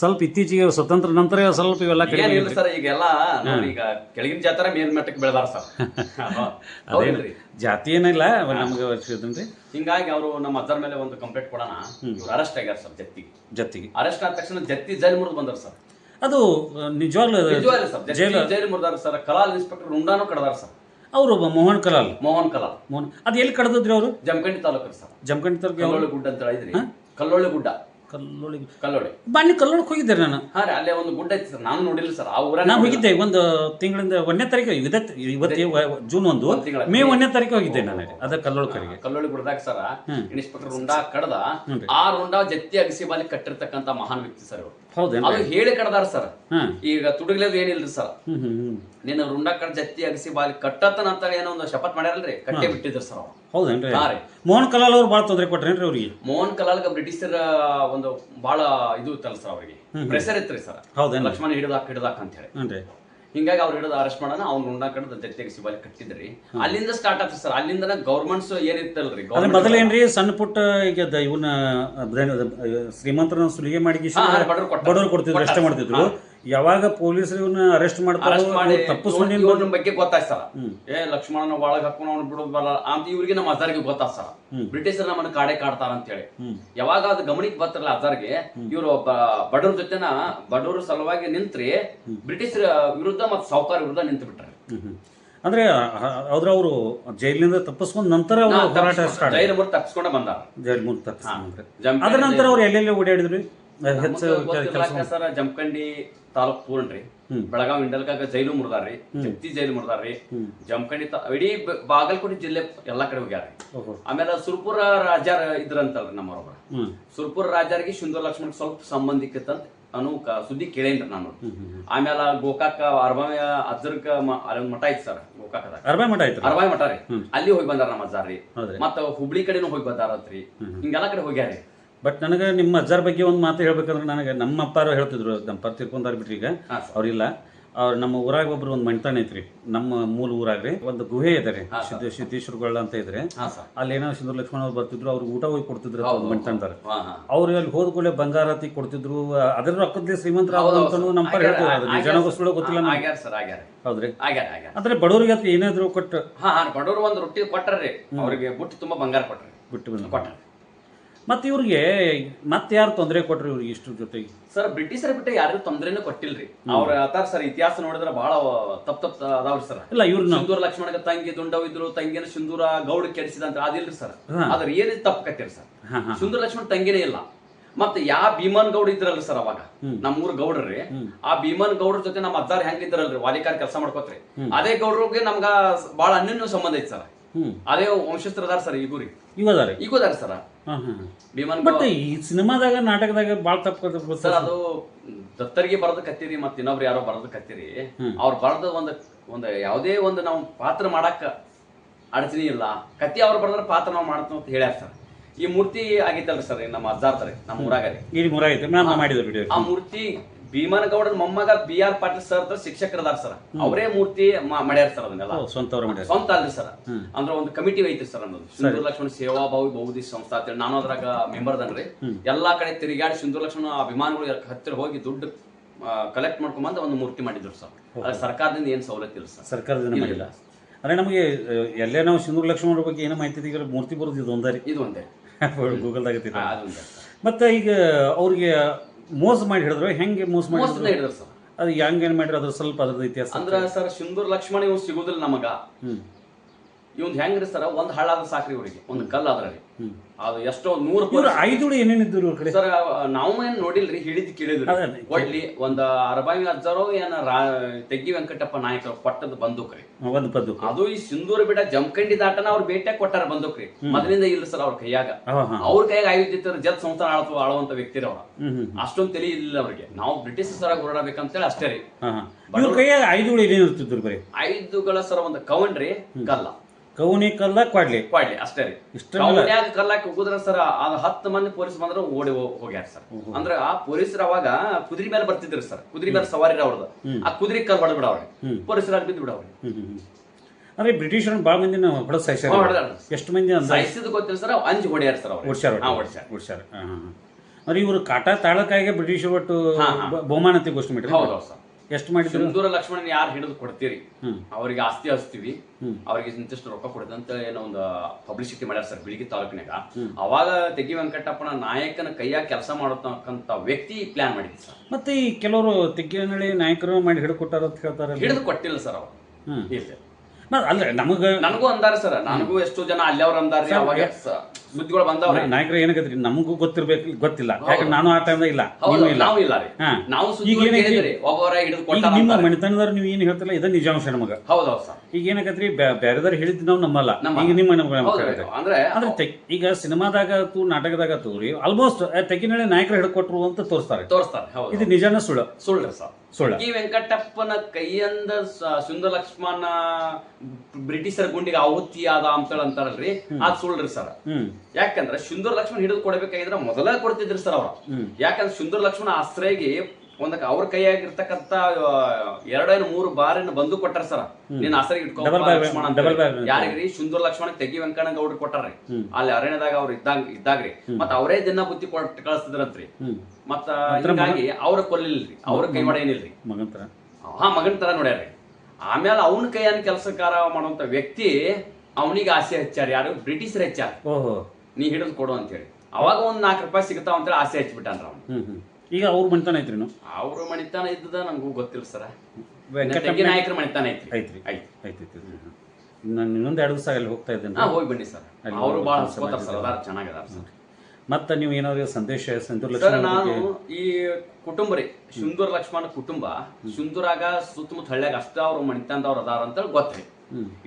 ಸ್ವಲ್ಪ ಇತ್ತೀಚೆಗೆ ಸ್ವತಂತ್ರ ನಂತರ ಸ್ವಲ್ಪ ಇವೆಲ್ಲ ಕಡಿಮೆ ಸರ್ ಈಗೆಲ್ಲ ನೋಡಿ ಈಗ ಕೆಳಗಿನ ಜಾತ್ರೆ ಮೇಲ್ ಮಟ್ಟಕ್ಕೆ ಬೆಳೆದಾರ ಸರ್. ಹೌದಿಲ್ರಿ ಜಾತಿ ಏನಿಲ್ಲ ನಮ್ಗೆ ಹಿಂಗಾಗಿ ಅವರು ನಮ್ಮ ಅಜ್ಜರ ಮೇಲೆ ಒಂದು ಕಂಪ್ಲೇಂಟ್ ಕೊಡೋಣ. ಇವ್ರು ಅರೆಸ್ಟ್ ಆಗ್ಯಾರ ಸರ್ ಜತ್ತಿಗೆ ಜತ್ತಿಗೆ. ಅರೆಸ್ಟ್ ಆದ ತಕ್ಷಣ ಜತ್ತಿ ಜೈಲ್ ಮುರಿದು ಬಂದಾರ ಸರ್. ಅದು ನಿಜವಾಗ್ಲೂ ನಿಜವಾಗ್ಲೂ ಸರ್ ಜೈಲ್ ಮುರಿದಾರ ಸರ್. ಕಲಾಲ್ ಇನ್ಸ್ಪೆಕ್ಟರ್ ರುಂಡಾನು ಕಡದಾರ ಸರ್. ಅವರು ಮೋಹನ್ ಕಲಾಲ್. ಮೋಹನ್ ಕಲಾಲ್. ಮೋಹನ್ ಅದು ಎಲ್ಲಿ ಕಡ್ದಿದ್ರಿ ಅವರು? ಜಮಖಂಡಿ ತಾಲೂಕು ಸರ್. ಜಮಖಂಡಿ ತಾಲೂಕು ಕಲ್ಲೋಳಿ ಗುಡ್ಡ ಅಂತ ಹೇಳಿದ್ರಿ. ಕಲ್ಲೋಳಿ ಗುಡ್ಡ. ಕಲ್ಲೊಳ್ಳಿ ಕಲ್ಲೋಳಿ. ಬನ್ನಿ ಕಲ್ಲೊಳಗೆ ಹೋಗಿದ್ದೆ ನಾನು. ಹಾ ರೀ ಅಲ್ಲೇ ಒಂದು ಗುಡ್ಡ ಐತಿ ಸರ್. ನಾನು ನೋಡಿಲ್ಲ ಸರ್. ಆ ಊರ ನಾನು ಹೋಗಿದ್ದೆ ಒಂದು ತಿಂಗಳಿಂದ ಒಂದನೇ ತಾರೀಕು ಇವತ್ತು ಇವತ್ತು ಜೂನ್ ಒಂದು. ಮೇ ಒಂದನೇ ತಾರೀಕು ಹೋಗಿದ್ದೆ ನಾನು. ಅದ ಕಲ್ಲೊಳಕರಿಗೆ. ಕಲ್ಲೋಳಿ ಗುಡ್ಡದಾಗ ಸರ್ ಇನ್ಸ್ಪೆಕ್ಟರ್ ರುಂಡಾ ಕಡದ. ಆ ರುಂಡಾ ಜತ್ತಿ ಅಗಸಿ ಬಾಲಿ ಕಟ್ಟಿರ್ತಕ್ಕಂಥ ಮಹಾನ್ ವ್ಯಕ್ತಿ ಸರ್ ಇವರು. ಅದು ಹೇಳಿ ಕಡದಾರ ಸರ್. ಈಗ ತುಡುಗ್ಲೇದು ಏನಿಲ್ರಿ ಸರ್? ನಿನ್ನ ರುಂಡ ಹ್ಞೂ ಕಡ್ ಜತ್ತಿ ಅಗಸಿ ಬಾಲಿ ಕಟ್ಟತನ ಅಂತ ಏನೋ ಒಂದು ಶಪಥ ಮಾಡ್ಯಾರಲ್ರಿ? ಕಟ್ಟೆ ಬಿಟ್ಟಿದ್ರು ಸರ್ ಹೌದೇನ್ರಿ? ಹಾ ರೀ. ಮೋಹನ್ ಕಲಾಲ್ ಅವ್ರು ಭಾಳ ತೊಂದರೆ ಕೊಟ್ರೇನ್ರಿ ಅವ್ರಿಗೆ? ಮೋಹನ್ ಕಲಾಲ್ಗ ಬ್ರಿಟಿಷರ ಒಂದು ಬಹಳ ಇದು ಇತ್ತಲ್ಲ ಸರ್ ಅವ್ರಿಗೆ. ಪ್ರೆಸರ್ ಇತ್ರಿ ಸರ್. ಹೌದೇನ್ ಲಕ್ಷ್ಮಣ ಹಿಡಿದಾಕ್ ಹಿಡಿದಾಕ್ ಅಂತ ಹೇಳಿ. ಹಿಂಗಾಗಿ ಅವ್ರು ಹಿಡಿದು ಅರೆಸ್ಟ್ ಮಾಡೋಣ ಅವ್ನು ರುಂಡಾ ಕಡ್ದ ಜೊತೆಗೆ ಸಿಬಾಲಿ ಕಟ್ಟಿದ್ರಿ ಅಲ್ಲಿಂದ ಸ್ಟಾರ್ಟ್ ಆಗ್ತದೆ ಸರ್ ಅಲ್ಲಿಂದ ಗೌರ್ಮೆಂಟ್ಸ್ ಏನಿತ್ತಲ್ರಿ? ಅದ್ರ ಮೊದಲೇನ್ರಿ ಸಣ್ಣ ಪುಟ್ಟ ಈಗ ಇವನ್ನ ಶ್ರೀಮಂತರ ಸುಲಿಗೆ ಮಾಡಿ ಬಡವರು ಕೊಡ್ತಿದ್ರು ಅಷ್ಟೇ ಮಾಡ್ತಿದ್ರು. ಯಾವಾಗ ಪೊಲೀಸರು ಇವನ್ನ ಅರೆಸ್ಟ್ ಮಾಡ್ತಾರೆ ಅರೆಸ್ಟ್ ಮಾಡಿ ತಪ್ಪಿಸ್ಕೊಂಡು ಇವ್ರ ಬಗ್ಗೆ ಗೊತ್ತಾಗ್ತಾರ ಏ ಲಕ್ಷ್ಮಣನ ಒಳಗೆ ಹಾಕೊಂಡು ಅವ್ನು ಬಿಡೋದು ಬರಲ್ಲ. ಅಂತ ಇವ್ರಿಗೆ ನಮ್ಮ ಅಜಾರ್ಗೆ ಗೊತ್ತಾಗ್ತಾರ ಬ್ರಿಟಿಷರ್ ನಮ್ಮನ್ನ ಕಾಡೆ ಕಾಡ್ತಾರ ಅಂತ ಹೇಳಿ ಯಾವಾಗ ಅದು ಗಮನಕ್ಕೆ ಬರ್ತಾರಲ್ಲ ಅಜಾರ್ಗೆ ಇವರು ಬಡವ್ರ ಜೊತೆನ ಬಡವ್ರ ಸಲುವಾಗಿ ನಿಂತ್ರಿ ಬ್ರಿಟಿಷರ ವಿರುದ್ಧ ಮತ್ತು ಸಾವುಕಾರ ವಿರುದ್ಧ ನಿಂತು ಬಿಟ್ರೆ. ಅಂದ್ರೆ ಅದ್ರ ಅವರು ಜೈಲಿನಿಂದ ತಪ್ಪಿಸ್ಕೊಂಡ್ ನಂತರ ಅವರು ಹೋರಾಟ ಸ್ಟಾರ್ಟ್ ಜೈಲ್ ಮುರ್ ತಪ್ಪಿಸ್ಕೊಂಡ ಬಂದಾರ. ಜೈಲ್ ತಪ್ಪಿಸ್ಕೊಂಡ್ರೆ ಅದ ನಂತರ ಅವ್ರು ಎಲ್ಲೆಲ್ಲಿ ಓಡಾಡಿದ್ರು? ಹೆಚ್ಚು ಸರ್ ಜಮಖಂಡಿ ತಾಲೂಕ್ ಪೂರ್ಣ ರೀ. ಬೆಳಗಾವಿ ಇಂಡಲ್ಕಾಗ ಜೈಲು ಮುರಿದಾರ್ರಿ ಜಪ್ತಿ ಜೈಲು ಮುರಿದಾರ್ರಿ ಜಮಖಂಡಿ ಇಡೀ ಬಾಗಲಕೋಟೆ ಜಿಲ್ಲೆ ಎಲ್ಲಾ ಕಡೆ ಹೋಗ್ಯಾರ ಆಮೇಲೆ ಸುರ್ಪುರ ರಾಜಾರ ಇದ್ರಂತಲ್ರಿ ನಮ್ಮ ಹ್ಮ್. ಸುರ್ಪುರ ರಾಜಾರಿಗೆ ಸುಂದರ ಲಕ್ಷ್ಮಣ್ ಸ್ವಲ್ಪ ಸಂಬಂಧಿಕತ ಅನು ಸುದ್ದಿ ಕೇಳೇನ್ರಿ ನಾನು. ಆಮೇಲೆ ಗೋಕಾಕ ಅರ್ಬಾಯ ಅಜ್ಜರ್ಕ ಅಲ್ಲೊಂದು ಅಲ್ಲಿ ಮಠ ಐತಿ ಸರ್ ಗೋಕಾಕದಾಗ. ಅರ್ಬಾಯ್ ಮಠ ಐತಿ ಅರವಾಯಿ ಮಠ ರೀ. ಅಲ್ಲಿ ಹೋಗಿ ಬಂದಾರ ನಮ್ಮ ಅಜ್ಜಾರ್ರಿ ಮತ್ತ ಹುಬ್ಳಿ ಕಡೆನೂ ಹೋಗಿ ಬಂದಾರತ್ರಿ ಹಿಂಗೆಲ್ಲಾ ಕಡೆ ಹೋಗ್ಯಾರಿ ಬಟ್ ನನಗೆ ನಿಮ್ಮ ಅಜ್ಜಾರ ಬಗ್ಗೆ ಒಂದು ಮಾತು ಹೇಳ್ಬೇಕಂದ್ರೆ ನನಗೆ ನಮ್ಮ ಅಪ್ಪಾರು ಹೇಳ್ತಿದ್ರು ನಮ್ಮ ಪರ್ ತಿರ್ಕೊಂಡಾರ ಬಿಟ್ರಿ ಈಗ. ಅವ್ರಿಲ್ಲ ಅವ್ರು ನಮ್ಮ ಊರಾಗ ಒಬ್ರು ಒಂದು ಮಣ್ತಾಣ ಐತ್ರಿ. ನಮ್ಮ ಮೂಲ ಊರಾಗ್ರಿ. ಒಂದು ಗುಹೆ ಇದೆ ರೀ. ಸಿದ್ಧ ಸಿದ್ದೇಶ್ವರಗಳ ಅಂತ ಇದ್ರೆ. ಅಲ್ಲಿ ಏನೋ ಸಿಂಧು ಲಕ್ಷ್ಮಣ ಅವ್ರು ಬರ್ತಿದ್ರು ಅವ್ರು ಊಟ ಹೋಗಿ ಕೊಡ್ತಿದ್ರು ಮಣ್ತಾಣದಾರ ಅವ್ರು ಅಲ್ಲಿ ಹೋದ ಕೂಡಲೇ ಬಂಗಾರತಿ ಕೊಡ್ತಿದ್ರು. ಅದ್ರ ರೊಕ್ಕದ್ಲೆ ಶ್ರೀಮಂತರ ಅಂತಾನು. ನಮ್ಮ ಪರ ಹೇಳ್ತಾರೆ ಅದು ಆಗ್ಯಾರ, ಗೊತ್ತಿಲ್ಲ ನಮ್ಗೆ. ಹೌದ್ರಿ? ಅಂದ್ರೆ ಬಡವರಿಗೆ ಏನಾದ್ರು ಕೊಟ್ಟು ಹಾ ಬಡವರು ಒಂದ್ ರೊಟ್ಟಿ ಕೊಟ್ಟಾರ್ರಿ. ಅವ್ರಿಗೆ ಬಿಟ್ಟು ತುಂಬಾ ಬಂಗಾರ ಕೊಟ್ರಿ ಬಿಟ್ಟು ಕೊಟ್ಟರೆ ಕೊಟ್ಟಾರ ಮತ್ತೆ ಇವ್ರಿಗೆ ಮತ್ತೆ ಯಾರು ತೊಂದರೆ ಕೊಟ್ರಿ ಇವ್ರಿಗೆ ಇಷ್ಟು ಜೊತೆಗೆ? ಸರ್ ಬ್ರಿಟಿಷರ ಬಿಟ್ಟು ಯಾರಿಗೂ ತೊಂದ್ರೆನೂ ಕೊಟ್ಟಿಲ್ರಿ. ಅವ್ರ ಅತಾರ ಸರ್ ಇತಿಹಾಸ ನೋಡಿದ್ರೆ ಬಹಳ ತಪ್ಪ ತಪ್ಪ ಅದಾವ್ರಿ ಸರ್. ಇಲ್ಲ ಇವ್ರನ್ನ ಸಿಂಧೂರ ಲಕ್ಷ್ಮಣಗ ತಂಗಿ ದುಂಡವಿದ್ರು ತಂಗಿನ ಸಿಂಧೂರ ಗೌಡ ಕೆಡಿಸಿದ ಅಂತ ಅದಿಲ್ರಿ ಸರ್. ಅದ್ರ ಏನ್ ತಪ್ಪು ಕತ್ತೀರಿ ಸರ್? ಸಿಂಧೂರ ಲಕ್ಷ್ಮಣ ತಂಗಿನೇ ಇಲ್ಲ. ಮತ್ತೆ ಯಾ ಭೀಮನ್ ಗೌಡ ಇದ್ರಲ್ರಿ ಸರ್ ಅವಾಗ? ನಮ್ಮೂರ್ ಗೌಡ್ರಿ ಆ ಭೀಮನ್ ಗೌಡ್ರ ಜೊತೆ ನಮ್ಮ ಅಜ್ಜಾರ್ ಹೆಂಗ್ ಇದ್ರಲ್ರಿ? ವಾಲಿಕಾರ ಕೆಲಸ ಮಾಡ್ಕೋತ್ರಿ. ಅದೇ ಗೌಡ್ರಿಗೆ ನಮ್ಗ ಬಹಳ ಅನ್ಯೂ ಸಂಬಂಧ ಐತಿ ಸರ್. ಅದೇ ವಂಶಸ್ಥರ ಅದಾರ ಸರ್ ಈಗೂರಿ ಈಗ ಅದಾರಿ ಈಗ ಅದಾರ ಸರ್. ಹಾ ಹಾ ಭೀಮನ್ ಬಟ್ ಈ ಸಿನಿಮಾದಾಗ ನಾಟಕದಾಗ ಭಾಳ ತಪ್ಪು ಸರ್ ಅದು ದತ್ತರಿಗೆ ಬರದ ಕತ್ತಿರಿ ಮತ್ತೆ ಇನ್ನೊಬ್ರು ಯಾರೋ ಬರದ ಕತ್ತಿರಿ. ಅವ್ರು ಬರೆದ ಒಂದು ಒಂದು ಯಾವುದೇ ಒಂದು ನಾವು ಪಾತ್ರ ಮಾಡಕ್ಕ ಅಡಚಣೆ ಇಲ್ಲ. ಕತ್ತಿ ಅವ್ರು ಬರದ್ರ ಪಾತ್ರ ನಾವು ಮಾಡ್ತೀವಿ ಅಂತ ಹೇಳ್ಯಾರ ಸರ್. ಈ ಮೂರ್ತಿ ಆಗಿತ್ತಲ್ರಿ ಸರ್ ನಮ್ಮ ಅಜ್ಜಾರ್ತಾರೆ ನಮ್ಮ ಊರಾಗ ರೀ ಐತೆ ಮ್ಯಾಮ್ ಮಾಡಿದ್ರು ಆ ಮೂರ್ತಿ ಭೀಮನಗೌಡನ ಮೊಮ್ಮಗ ಬಿ ಆರ್ ಪಾಟೀಲ್ ಸರ್ ಅಂತ ಶಿಕ್ಷಕರದಾರ ಸರ್. ಅವರೇ ಮೂರ್ತಿ ಮಾಡ್ಯಾರ ಸರ್ ಅದನ್ನೆಲ್ಲ. ಸ್ವಂತ ಮಾಡ್ಯಾರ ಸ್ವಂತ ಅಲ್ರಿ ಸರ್. ಅಂದ್ರೆ ಒಂದು ಕಮಿಟಿ ಐತಿ ಸರ್ ಅನ್ನೋದು. ಸಿಂಧೂರ್ ಲಕ್ಷ್ಮಣ ಸೇವಾ ಭಾವಿ ಬೌದ್ಧಿ ಸಂಸ್ಥಾ ಅಂತೇಳಿ ನಾನು ಅದ್ರಾಗ ಮೆಂಬರ್ ದನ್ರಿ ಎಲ್ಲಾ ಕಡೆ ತಿರುಗಾಡಿ ಸಿಂಧೂರ್ ಲಕ್ಷ್ಮಣ ಅಭಿಮಾನಿಗಳು ಹತ್ತಿರ ಹೋಗಿ ದುಡ್ಡು ಕಲೆಕ್ಟ್ ಮಾಡ್ಕೊಂಬಂದು ಒಂದು ಮೂರ್ತಿ ಮಾಡಿದ್ರು ಸರ್. ಅದ್ರ ಸರ್ಕಾರದಿಂದ ಏನ್ ಸವಲತ್ತು ಇಲ್ಲ ಸರ್. ಸರ್ಕಾರದಿಂದ ಮಾಡಿಲ್ಲ. ಅಂದ್ರೆ ನಮಗೆ ಎಲ್ಲೇ ನಾವು ಸಿಂಧೂರ್ ಲಕ್ಷ್ಮಣ ಬಗ್ಗೆ ಏನೋ ಮಾಹಿತಿ ಮೂರ್ತಿ ಬರೋದು ಇದು ಒಂದೇ ಇದು ಒಂದೇ ಗೂಗಲ್ದಾಗ ಮತ್ತೆ ಈಗ ಅವ್ರಿಗೆ ಮೋಸ ಮಾಡಿ ಹಿಡಿದ್ರು ಹೆಂಗೆ ಮೋಸ ಮಾಡಿ ಮೋಸದಿಂದ ಹಿಡಿದ್ರು? ಸರ್. ಅದು ಹೆಂಗ್ ಏನ್ ಮಾಡಿದ್ರು? ಅದ್ರ ಸ್ವಲ್ಪ ಅದ್ರದ್ದು ಇತಿಹಾಸ ಅಂದ್ರೆ ಸರ್ ಸಿಂಧೂರ್ ಲಕ್ಷ್ಮಣ ಇವ್ ಸಿಗುದಿಲ್ಲ ನಮಗ. ಇವ್ನ್ ಹೆಂಗ್ರಿ ಸರ್ ಒಂದ್ ಹಳ್ಳಾದ ಸಾಕ್ರಿ ಇವ್ರಿಗೆ. ಒಂದ್ ಕಲ್ಲ ಅದ್ರಲ್ಲಿ ಹ್ಮ್. ಅದು ಎಷ್ಟೋ ನೂರು ಐದು ಐದುಳು ಏನೇನಿದ್ರು ಇವ್ರ ಕಡೆ? ಸರ್ ನಾವು ಏನ್ ನೋಡಿಲ್ರಿ ಹಿಡಿದು ಕೇಳಿದ್ರು. ಕೊಡ್ಲಿ ಒಂದ್ ಅರಬಾವಿ ಅಜ್ಜರೋ ಏನ ರಾ ತೆಗ್ಗಿ ವೆಂಕಟಪ್ಪ ನಾಯಕರು ಕೊಟ್ಟದ್ ಬಂದೂಕ್ ರೀ. ಒಂದು ಪದ್ದು ಅದು ಈ ಸಿಂಧೂರ ಬಿಡ ಜಮಖಂಡಿ ದಾಟನ ಅವ್ರ ಬೇಟೆ ಕೊಟ್ಟಾರ ಬಂದೂಕ್ ರೀ. ಮೊದಲಿಂದ ಇಲ್ಲ ಸರ್ ಅವ್ರ ಕೈಯಾಗ. ಹಾ ಹಾ. ಅವ್ರ ಕೈಯಾಗ ಆಯುಧ ಜತ್ ಸಂಸ್ಥಾನ ಆಳತು ಆಳುವಂತ ವ್ಯಕ್ತಿ ಅವ್ರ. ಹ್ಮ್ ಹ್ಮ್ ಅಷ್ಟೊಂದು ತಲೆ ಇಲ್ಲ ಅವ್ರಿಗೆ. ನಾವು ಬ್ರಿಟಿಷ್ ಸರ ಓಡಾಡಬೇಕಂತೇಳಿ ಅಷ್ಟೇ ರೀ. ಐದು ಹಾ. ಇವ್ರ ಕೈಯಾಗ ಐದುಳು ಏನೇನು ಇರ್ತಿದ್ರು ಬರೀ? ಐದುಗಳ ಸರ ಒಂದು ಕವನ್ರಿ ಕಲ್ಲ. ಕೌನಿ ಕಲ್ಲ ಕೊಡ್ಲಿ. ಕೊಡ್ಲಿ ಅಷ್ಟೇ ರೀ. ಇಷ್ಟೆಲ್ಲ? ಕವನ್ಯಾಗ ಕಲ್ಲಾಕಿ ಹೋಗುದ್ರ ಸರ್ ಅದ್ ಹತ್ತು ಮಂದಿ ಪೊಲೀಸ್ ಬಂದ್ರು ಓಡಿ ಹೋಗ್ಯಾರ ಸರ್. ಅಂದ್ರ ಆ ಪೊಲೀಸರು ಅವಾಗ ಕುದುರೆ ಮೇಲೆ ಬರ್ತಿದ್ರು ಸರ್. ಕುದುರೆ ಮೇಲೆ ಸವಾರಿ ಅವ್ರದ್ದು ಆ ಕುದುರೆ ಕಲ್ ಹೊಡೆದ್ ಬಿಡವ್ರಿ ಪೊಲೀಸರು ಅಲ್ಲಿ ಬಿದ್ದು ಬಿಡವ್ರಿ. ಅಂದ್ರೆ ಬ್ರಿಟಿಷರ್ ಬಾಳ ಮಂದಿ ಹೊಡೆದ್ ಸಾಯ್ಸ್ಯಾರ ಎಷ್ಟು ಮಂದಿ ಸಾಯಿಸಿದ್ ಗೊತ್ತಿಲ್ಲ ಸರ್ ಅಂಜ್ ಹೊಡೆಯಾರ ಸರ್ ಅವ್ರು. ಹೊಡ್ಸ್ಯಾರ ಅಂದ್ರೆ ಇವರು ಕಾಟ ತಾಳಕ್ಕಾಗಿ ಬ್ರಿಟಿಷರ್ ಒಟ್ಟು ಬಹುಮಾನತೆ ಘೋಷಣೆ ಮಾಡಿರಿ ಹೌದು ಸರ್. ಎಷ್ಟು ಮಾಡಿದ್ರು? ಸಿಂಧೂರ ಲಕ್ಷ್ಮಣನ್ ಯಾರು ಹಿಡಿದು ಕೊಡ್ತೀರಿ? ಅವರಿಗೆ ಆಸ್ತಿ ಹಚ್ತೀವಿ ಅವ್ರಿಗೆ ಇಂತಿಷ್ಟು ರೊಕ್ಕ ಕೊಡುತ್ತೆ ಅಂತ ಏನೋ ಒಂದು ಪಬ್ಲಿಸಿಟಿ ಮಾಡ್ಯಾರ ಸರ್ ಬಿಳಿಗಿ ತಾಲೂಕಿನಾಗ ಅವಾಗ ತೆಗಿ ವೆಂಕಟಪ್ಪನ ನಾಯಕನ ಕೈಯಾಗ ಕೆಲಸ ಮಾಡತಕ್ಕಂತ ವ್ಯಕ್ತಿ ಪ್ಲಾನ್ ಮಾಡಿದ್ವಿ ಸರ್. ಮತ್ತೆ ಈ ಕೆಲವರು ತೆಗ್ಗಿನಳ್ಳಿ ನಾಯಕರು ಮಾಡಿ ಹಿಡ್ಕೊಟ್ಟಾರ ಅಂತ ಹೇಳ್ತಾರೆ ಹಿಡಿದು ಕೊಟ್ಟಿಲ್ಲ ಸರ್ ಅವ್ರು. ಇಲ್ಲ. ಅಲ್ಲ ನಮಗ ನನಗೂ ಅಂದಾರ ಸರ್. ನನಗೂ ಎಷ್ಟೋ ಜನ ಅಲ್ಲಿ ಅವ್ರ ಅಂದಾರ ಅವಾಗ ಸುದ್ದಿಗಳು ಬಂದವ್ರಿ. ನಾಯಕರು ಏನಕತ್ರಿ ನಮಗೂ ಗೊತ್ತಿರ್ಬೇಕು ಗೊತ್ತಿಲ್ಲ. ಯಾಕಂದ್ರೆ ನಾನು ಆ ಟೈಮ್ ಇಲ್ಲ. ನೀವು ಇಲ್ಲ. ನಾವು ಇಲ್ಲ ರೀ. ಹಾ. ನಾವು ಈಗ ಸುದ್ದಿ ಏನೈತಿ? ಕೇಳಿದ್ರಿ ಒಬ್ಬರ ಹಿಡಿದು ಈಗ ಕೊಟ್ಟಾರ ನಿಮ್ಮ. ಮನೆತನದವ್ರು ನೀವು ಏನು ಹೇಳ್ತಿಲ್ಲ ಇದು ನಿಜಾಂಶ ನಮಗ. ಹೌದೌದು ಸರ್. ಈಗ ಏನಕತ್ರಿ ಬೇರೆದವ್ರು ಹೇಳಿದ್ ನಾವು ನಮ್ಮಲ್ಲ ನಮ್ಮಲ್ಲ. ಈಗ ನಿಮ್ಮ ನಮ್ಗೆ ಹೌದು. ಅಂದ್ರೆ ಅಂದ್ರೆ ಈಗ ಸಿನಿಮಾದಾಗ ತೂ ನಾಟಕದಾಗ ತೋರಿ ರೀ ಆಲ್ಮೋಸ್ಟ್ ತೆಗಿನಳೆ ನಾಯಕರು ಹಿಡ್ಕೊಟ್ರು ಅಂತ ತೋರಿಸ್ತಾರೆ. ತೋರಿಸ್ತಾರೆ ಹೌದು ಇದು ನಿಜಾನ ಸುಳ್ಳು. ಸುಳ್ಳು ಸರ್. ಸುಳ್ಳು. ಈ ವೆಂಕಟಪ್ಪನ ಕೈಯಿಂದ ಸ- ಸುಂದರ ಲಕ್ಷ್ಮಣ ಬ್ರಿಟಿಷರ ಗುಂಡಿಗೆ ಆಹುತಿಯಾದ ಅಂತೇಳಿ ಅಂತಾರಲ್ರಿ ಅದ್ ಸುಳ್ಳ್ರಿ ಸರ್. ಹ್ಮ್. ಯಾಕಂದ್ರೆ ಸುಂದರ ಲಕ್ಷ್ಮಣ ಹಿಡಿದು ಕೊಡ್ಬೇಕಾಗಿದ್ರೆ ಮೊದಲೇ ಕೊಡ್ತಿದ್ರಿ ಸರ್ ಅವ್ರು. ಯಾಕಂದ್ರೆ ಸುಂದರ ಲಕ್ಷ್ಮಣ ಆಶ್ರಯಗೆ ಒಂದಕ್ಕೆ ಅವ್ರ ಕೈಯಾಗಿರ್ತಕ್ಕಂತ ಎರಡೇನು ಮೂರು ಬಾರಿನ ಬಂದು ಕೊಟ್ಟಾರ ಸರ್. ನೀನ್ ಆಶ್ರಯ ಇಟ್ಕೊಂಡ್ ಲಕ್ಷ್ಮಣ ಯಾರಿಗ್ರಿ? ಸುಂದರ ಲಕ್ಷ್ಮಣ ತೆಗಿ ವೆಂಕಣ್ಣ ಗೌಡ್ರು ಕೊಟ್ಟಾರ್ರಿ. ಅಲ್ಲಿ ಅರಣ್ಯದಾಗ ಅವ್ರು ಇದ್ದಾಗ ಇದ್ದಾಗ್ರಿ. ಮತ್ತ ಅವರೇ ದಿನ ಬುತ್ತಿ ಕೊಟ್ಟು ಕಳಿಸ್ತಿದ್ರಂತ್ರಿ. ಮತ್ತ ಹಿಂಗಾಗಿ ಅವ್ರ ಕೊಲ್ಲಿಲ್ರಿ. ಅವ್ರ ಕೈವಾಡ ಏನಿಲ್ರಿ. ಮಗಂತರ ಹಾ ಮಗನ್ ತರ ನೋಡ್ಯಾರ್ರಿ. ಆಮೇಲೆ ಅವನ ಕೈಯನ್ನ ಕೆಲಸಕಾರ ಮಾಡುವಂತ ವ್ಯಕ್ತಿ ಅವನಿಗೆ ಆಸೆ ಹಚ್ಚಾರ ಯಾರು ಬ್ರಿಟಿಷರ್ ಹಚ್ಚಾರ ಓಹೋ. ನೀ ಹಿಡಿದು ಕೊಡು ಅಂತೇಳಿ ಅವಾಗ ಒಂದ್ ನಾಲ್ಕು ರೂಪಾಯಿ ಸಿಗ್ತಾವ ಅಂತೇಳಿ ಆಸೆ ಹಚ್ಬಿಟ್ಟಾನ್ರ ಅವ್ನು. ಹ್ಮ್ ಹ್ಮ್. ಈಗ ಅವ್ರ ಮನಿತನ ಐತ್ರಿ ಅವ್ರ ಮಣಿತಾನ ಇದ್ದದ ನಂಗೂ ಗೊತ್ತಿಲ್ಲ ಸರ್. ನಾಯಕರ ಮಣಿತಾನ ಐತ್ರಿ. ಐತ್ರಿ. ಐತಿ ಐತಿ ಐತಿ ನಾನು ಇನ್ನೊಂದು ಎರಡು ದಿವಸ ಅಲ್ಲಿ ಹೋಗ್ತಾ ಇದ್ದೇನೆ. ಹಾ ಹೋಗಿ ಬನ್ನಿ ಸರ್. ಅಲ್ಲಿ ಅವರು ಭಾಳ ಸರ್. ಅದಾರ ಚೆನ್ನಾಗದಾರ ಸರ್. ಮತ್ತೆ ನೀವು ಏನಾದ್ರು ಸಂದೇಶ ಸಿಂಧೂರ್ ಸರ್ ಲಕ್ಷ್ಮಣ ನಾನು ಈ ಕುಟುಂಬ ರೀ ಸುಂದೂರ್ ಲಕ್ಷ್ಮಣ ಕುಟುಂಬ ಸುಂದೂರಾಗ ಸುತ್ತಮುತ್ತ ಹಳ್ಳ್ಯಾಗ ಅಷ್ಟ ಅವ್ರ ಮಣಿತಂದವ್ರ ಅದಾರ ಅಂತ ಗೊತ್ತ್ರಿ.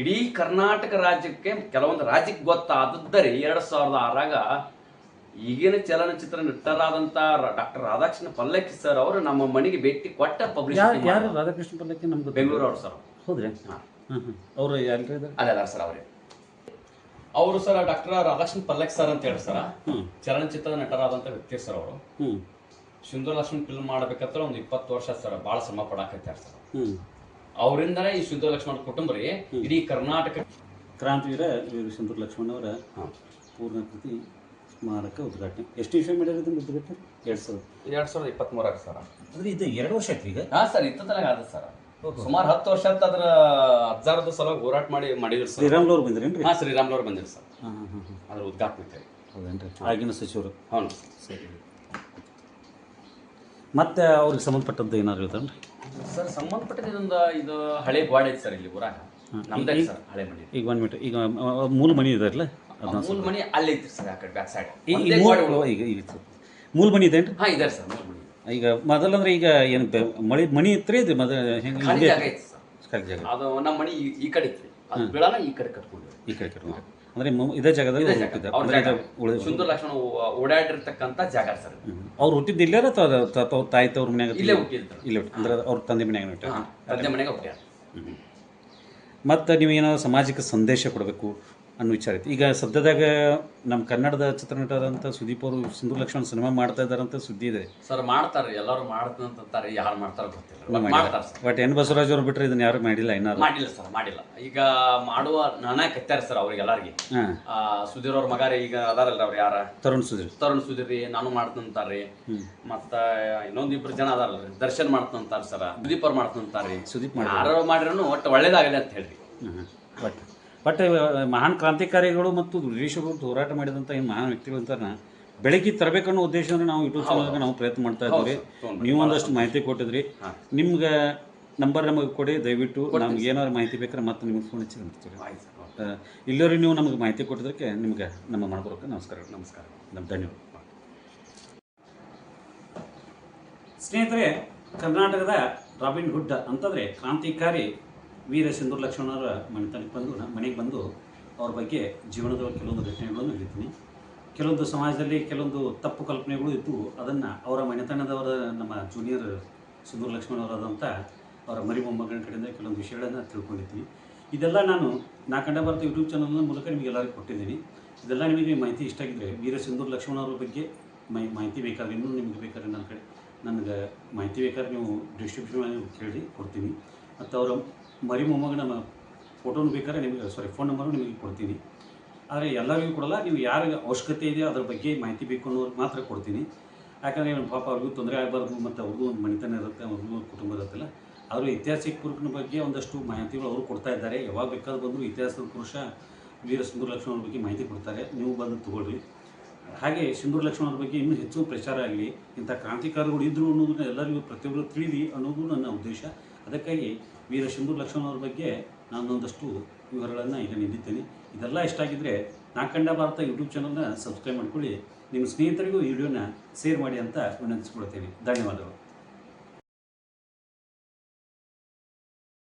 ಇಡೀ ಕರ್ನಾಟಕ ರಾಜ್ಯಕ್ಕೆ ಕೆಲವೊಂದು ರಾಜ್ಯಕ್ಕೆ ಗೊತ್ತಾದದ್ದರಿ ಎರಡು ಸಾವಿರದ ಆರಾಗ ಈಗಿನ ಚಲನಚಿತ್ರ ನಟರಾದಂತ ಡಾಕ್ಟರ್ ರಾಧಾಕೃಷ್ಣ ಪಲ್ಲಕ್ಕಿ ಸರ್ ಅವರು ನಮ್ಮ ಮನೆಗೆ ಭೇಟಿ ಕೊಟ್ಟ ಪಬ್ಲಿಷ್ ಯಾರು ರಾಧಾಕೃಷ್ಣ ಪಲ್ಲಕ್ಕಿ ನಮ್ದು ಬೆಂಗಳೂರು ಅವರು ಸರ್ ಹೌದ್ರಿ? ಅವರು ಅಲ್ಲ ಸರ್ ಅವರೇ. ಅವರು sir doctor Radhakrishna Pallak sir ಅಂತ ಹೇಳಿ ಸರ್. ಚಲನಚಿತ್ರ ನಟರಾದಂತ ವ್ಯಕ್ತಿ ಸರ್ ಅವರು. ಸಿಂಧೂರ್ ಲಕ್ಷ್ಮಣ್ ಫಿಲ್ಮ್ ಮಾಡ್ಬೇಕಂತ ಒಂದು ಇಪ್ಪತ್ತು ವರ್ಷ ಸರ್ ಬಹಳ ಶ್ರಮ ಪಡಾಕತ್ತಾರೆ ಸರ್. ಅವರಿಂದನೇ ಈ ಸಿಂಧೂರ್ ಲಕ್ಷ್ಮಣ ಕುಟುಂಬ ರೀ ಇಡೀ ಕರ್ನಾಟಕ ಕ್ರಾಂತಿವೀರ ವೀರ ಸಿಂಧೂರ್ ಲಕ್ಷ್ಮಣ ಅವರ ಪೂರ್ಣ ಕೃತಿ ಸ್ಮಾರಕ ಉದ್ಘಾಟನೆ. ಎಷ್ಟು ವಿಷಯ ಮಾಡ್ಯಾರ ಇದನ್ನ ಉದ್ಘಾಟನೆ? ಎರಡು ಸಾವಿರ ಎರಡು ಸಾವಿರದ ಇಪ್ಪತ್ತ್ ಮೂರಾಗ ಸರ್. ಅಂದ್ರೆ ಇದು ಎರಡು ವರ್ಷ ಆಯ್ತು ಈಗ? ಹಾ ಸರ್ ಇತ್ತಲಾಗ ಆದ ಸರ್. ಸುಮಾರು ಹತ್ತು ವರ್ಷ ಅಂತ ಅದ್ರ ಹಜಾರದ ಸಲುವಾಗಿ ಹೋರಾಟ ಮಾಡಿ ಮಾಡಿದ್ರು ಸರ್. ಶ್ರೀರಾಮ್ಲವ್ರು ಬಂದ್ರೇನ್ರಿ? ಹಾ ಶ್ರೀರಾಮ್ಲವ್ರು ಬಂದಿರಿ ಸರ್. ಹಾಂ ಹಾಂ ಹಾಂ ಅದ್ರ ಉದ್ಘಾಟನೆ ಹೌದೇನ್ರಿ? ಆಗಿನ ಸಚಿವರು. ಹೌದು. ಸರಿ. ಮತ್ತೆ ಅವ್ರಿಗೆ ಸಂಬಂಧಪಟ್ಟದ್ದು ಏನಾದ್ರು ಹೇಳ್ತಾನೆ ಸರ್ ಸಂಬಂಧಪಟ್ಟಿದ ಇದೊಂದು ಇದು ಹಳೆ ಗೋಡೆ ಐತಿ ಸರ್ ಇಲ್ಲಿ ಊರಾಗ. ನಮ್ದೇ ಸರ್ ಹಳೆ ಮನೆ ಈಗ ಒಂದು ಮಿನಿಟ್ ಈಗ ಮೂಲ ಮನಿ ಇದಾರಲ್ಲ ಅದನ್ನ ಮೂಲ ಮನೆ ಅಲ್ಲಿ ಐತಿ ಸರ್ ಆ ಕಡೆ ಬ್ಯಾಕ್ ಸೈಡ್ ಈ ಈ ಮೂಲ ಈಗ ಈಗ ಇತ್ತು. ಮೂಲ ಮನಿ ಇದೆ ಹಾ ಇದಾರೆ ಸರ್ ಮೂಲ ಮನೆ. ಈಗ ಮೊದಲಂದ್ರೆ ಈಗ ಏನು ಬೆ- ಮಳಿ ಮನಿ ಇತ್ತರಿ ಇದು ಮೊದಲ ಹೆಂಗೆ ಖಾಲಿ ಜಾಗ ಐತಿ ಸರ್. ಖಾಲಿ ಜಾಗ. ಅದು ನಮ್ಮ ಮನೆ ಈ- ಈ ಕಡೆ ಇತ್ತು ಅದು ಬೀಳಾನ ಈ ಕಡೆ ಕಟ್ಕೊಂಡು ಈ ಕಡೆ ಕಡೆ ಅಂದ್ರೆ ಇದೇ ಜಾಗದಲ್ಲಿ ಹುಟ್ಟಿದ್ದಾರೆ. ಸುಂದರ ಲಕ್ಷ್ಮಣ ಓಡಾಡಿರ್ತಕ್ಕಂಥ ಜಾಗ ಸರ್. ಅವ್ರು ಹುಟ್ಟಿದ್ದು ಇಲ್ಲೇ ಅಥವಾ ತಾಯಿ ತವ್ರ ಮನ್ಯಾಗ ಇಲ್ಲೇ ಹುಟ್ಟಿದ್ರು. ಇಲ್ಲೇ ಹುಟ್ಟಿ ಅಂದ್ರೆ ಅವ್ರ ತಂದೆ ಮನ್ಯಾಗ ಹುಟ್ಟ ತಂದೆ ಮನೆಗೆ ಹುಟ್ಟ್ಯಾರ ಮತ್ತು ನೀವು ಏನೋ ಸಮಾಜಕ್ಕೆ ಸಂದೇಶ ಕೊಡಬೇಕು ಅನ್ನೋ ವಿಚಾರ ಐತಿ ಈಗ ಸದ್ಯದಾಗ ನಮ್ಮ ಕನ್ನಡದ ಚಿತ್ರನಟರಂತ ಸುದೀಪ್ ಅವರು ಸಿಂಧು ಲಕ್ಷ್ಮಣ ಸಿನಿಮಾ ಮಾಡ್ತಾ ಇದ್ದಾರಂತ ಸುದ್ದಿ ಇದೆ. ಸರ್ ಮಾಡ್ತಾರೆ ಎಲ್ಲರೂ ಮಾಡ್ತಾರೆ ಯಾರು ಮಾಡ್ತಾರೆ ಗೊತ್ತಿಲ್ಲ. ಬಟ್ ಮಾಡ್ತಾರ ಸರ್. ಬಟ್ ಎನ್ ಬಸವರಾಜ್ ಅವ್ರು ಬಿಟ್ರೆ ಇದನ್ನ ಯಾರು ಮಾಡಿಲ್ಲ ಇನ್ನಾರು? ಮಾಡಿಲ್ಲ ಸರ್ ಮಾಡಿಲ್ಲ. ಈಗ ಮಾಡುವ ನಾನೇ ಕತ್ತಾರ ಸರ್ ಅವ್ರಿಗೆ ಎಲ್ಲರಿಗೆ ಹಾಂ ಸುಧೀರ್ ಅವ್ರ ಮಗಾರಿ ಈಗ ಅದಾರಲ್ಲ ಅವ್ರು ಯಾರ? ತರುಣ್ ಸುಧೀರ್. ತರುಣ್ ಸುಧೀರ್ ರೀ ನಾನು ಮಾಡ್ತಂತಾರ್ರಿ ಮತ್ತ ಇನ್ನೊಂದಿಬ್ರು ಜನ ಅದಾರಲ್ರಿ ದರ್ಶನ್ ಮಾಡ್ತಂತಾರ ಸರ್. ಸುದೀಪ್ ಅವ್ರು ಮಾಡ್ತಂತಾರ್ರಿ ಸುದೀಪ್ ಯಾರು ಮಾಡಿರೋನು ಒಟ್ಟು ಒಳ್ಳೇದಾಗಲಿ ಅಂತ ಹೇಳ್ರಿ. ಬಟ್ ಬಟ್ ಮಹಾನ್ ಕ್ರಾಂತಿಕಾರಿಗಳು ಮತ್ತು ಬ್ರಿಟಿಷರು ಹೋರಾಟ ಮಾಡಿದಂಥ ಏನು ಮಹಾನ್ ವ್ಯಕ್ತಿಗಳು ಅಂತಾರ ಬೆಳಗ್ಗೆ ತರಬೇಕನ್ನೋ ಅಂದ್ರೆ ನಾವು ಯೂಟ್ಯೂಬ್ ಚಾನಲ್ಗೆ ನಾವು ಪ್ರಯತ್ನ ಮಾಡ್ತಾ ಇದ್ದೀವಿ. ನೀವು ಒಂದಷ್ಟು ಮಾಹಿತಿ ಕೊಟ್ಟಿದ್ರಿ. ನಿಮ್ಗೆ ನಂಬರ್ ನಮಗೆ ಕೊಡಿ ದಯವಿಟ್ಟು ನಮ್ಗೆ ಏನಾದ್ರು ಮಾಹಿತಿ ಬೇಕಾದ್ರೆ ಮತ್ತೆ ನಿಮಗೆ ಫೋನ್ ಹಚ್ಚಿ ಮಾಡ್ತೀವಿ ನೀವು ನಮಗೆ ಮಾಹಿತಿ ಕೊಟ್ಟಿದ್ದಕ್ಕೆ ನಿಮಗೆ ನಮ್ಮ ಮಾಡ್ಬರೋಕೆ ನಮಸ್ಕಾರ. ನಮಸ್ಕಾರ. ನಮ್ಮ ಧನ್ಯವಾದ. ಸ್ನೇಹಿತರೆ ಕರ್ನಾಟಕದ ರಾಬಿನ್ ಹುಡ್ ಅಂತಂದರೆ ಕ್ರಾಂತಿಕಾರಿ ವೀರ ಸಿಂಧೂರ್ ಲಕ್ಷ್ಮಣರ ಮನೆತನಕ್ಕೆ ಬಂದು ಮನೆಗೆ ಬಂದು ಅವ್ರ ಬಗ್ಗೆ ಜೀವನದ ಕೆಲವೊಂದು ಘಟನೆಗಳನ್ನು ಹೇಳ್ತೀನಿ ಕೆಲವೊಂದು ಸಮಾಜದಲ್ಲಿ ಕೆಲವೊಂದು ತಪ್ಪು ಕಲ್ಪನೆಗಳು ಇದ್ದು, ಅದನ್ನು ಅವರ ಮನೆತನದವರ, ನಮ್ಮ ಜೂನಿಯರ್ ಸಿಂಧೂರ್ ಲಕ್ಷ್ಮಣವರಾದಂಥ ಅವರ ಮರಿ ಮೊಮ್ಮಗಳ ಕಡೆಯಿಂದ ಕೆಲವೊಂದು ವಿಷಯಗಳನ್ನು ತಿಳ್ಕೊಂಡಿದ್ದೀನಿ. ಇದೆಲ್ಲ ನಾನು ನಾ ಕಂಡ ಭಾರತ ಯೂಟ್ಯೂಬ್ ಚಾನಲ್ನ ಮೂಲಕ ನಿಮಗೆ ಎಲ್ಲರಿಗೂ ಕೊಟ್ಟಿದ್ದೀನಿ. ಇದೆಲ್ಲ ನಿಮಗೆ ಮಾಹಿತಿ ಇಷ್ಟ ಆಗಿದ್ದರೆ ವೀರ ಸಿಂಧೂರ್ ಲಕ್ಷ್ಮಣ ಅವ್ರ ಬಗ್ಗೆ ಮೈ, ಮಾಹಿತಿ ಬೇಕಾದ್ರೆ, ಇನ್ನೂ ನಿಮಗೆ ಬೇಕಾದ್ರೆ ನನ್ನ ಕಡೆ, ನನಗೆ ಮಾಹಿತಿ ಬೇಕಾದ್ರೆ ನೀವು ಡಿಸ್ಟ್ರಿಬ್ಯೂಷನ್ ಕೇಳಿ ಕೊಡ್ತೀನಿ. ಮತ್ತು ಅವರ ಮರಿ ಮೊಮ್ಮಗನ ಫೋಟೋನು ಬೇಕಾದ್ರೆ ನಿಮಗೆ ಸಾರಿ ಫೋನ್ ನಂಬರು ನಿಮಗೆ ಕೊಡ್ತೀನಿ. ಆದರೆ ಎಲ್ಲರಿಗೂ ಕೊಡಲ್ಲ, ನೀವು ಯಾರಿಗೆ ಅವಶ್ಯಕತೆ ಇದೆಯೋ ಅದ್ರ ಬಗ್ಗೆ ಮಾಹಿತಿ ಬೇಕು ಅನ್ನೋರಿಗೆ ಮಾತ್ರ ಕೊಡ್ತೀನಿ. ಯಾಕಂದರೆ ನಮ್ಮ ಪಾಪ ಅವ್ರಿಗೂ ತೊಂದರೆ ಆಗಬಾರ್ದು ಮತ್ತು ಅವ್ರಿಗೂ ಒಂದು ಮನೆತನ ಇರುತ್ತೆ, ಅವ್ರಿಗೂ ಕುಟುಂಬ ಇರುತ್ತಲ್ಲ ಅವರು ಐತಿಹಾಸಿಕ ಪುರುಷನ ಬಗ್ಗೆ ಒಂದಷ್ಟು ಮಾಹಿತಿಗಳು ಅವರು ಕೊಡ್ತಾ ಇದ್ದಾರೆ. ಯಾವಾಗ ಬೇಕಾದ್ರೂ ಬಂದರೂ ಇತಿಹಾಸದ ಪುರುಷ ವೀರ ಸಿಂಧೂರ್ ಲಕ್ಷ್ಮಣ ಅವ್ರ ಬಗ್ಗೆ ಮಾಹಿತಿ ಕೊಡ್ತಾರೆ. ನೀವು ಬಂದು ತಗೊಳ್ಳಿ. ಹಾಗೆ ಸಿಂಧೂರ್ ಲಕ್ಷ್ಮಣ ಅವ್ರ ಬಗ್ಗೆ ಇನ್ನೂ ಹೆಚ್ಚು ಪ್ರಚಾರ ಆಗಲಿ, ಇಂಥ ಕ್ರಾಂತಿಕಾರಿಗಳು ಇದ್ದರು ಅನ್ನೋದನ್ನ ಎಲ್ಲರಿಗೂ ಪ್ರತಿಯೊಬ್ಬರು ತಿಳಿದಿ ಅನ್ನೋದು ನನ್ನ ಉದ್ದೇಶ. ಅದಕ್ಕಾಗಿ ವೀರ ಶಂಭೂರ್ ಲಕ್ಷ್ಮಣ ಅವ್ರ ಬಗ್ಗೆ ನಾನೊಂದಷ್ಟು ವಿವರಗಳನ್ನು ಈಗ ನೀಡಿದ್ದೇನೆ. ಇದೆಲ್ಲ ಇಷ್ಟ ಆಗಿದ್ದರೆ ನಾಕಂಡ ಭಾರತ ಯೂಟ್ಯೂಬ್ ಚಾನಲ್ನ ಸಬ್ಸ್ಕ್ರೈಬ್ ಮಾಡ್ಕೊಳ್ಳಿ. ನಿಮ್ಮ ಸ್ನೇಹಿತರಿಗೂ ಈ ವಿಡಿಯೋನ ಶೇರ್ ಮಾಡಿ ಅಂತ ವಿನಂತಿಸ್ಕೊಳ್ತೇನೆ. ಧನ್ಯವಾದಗಳು.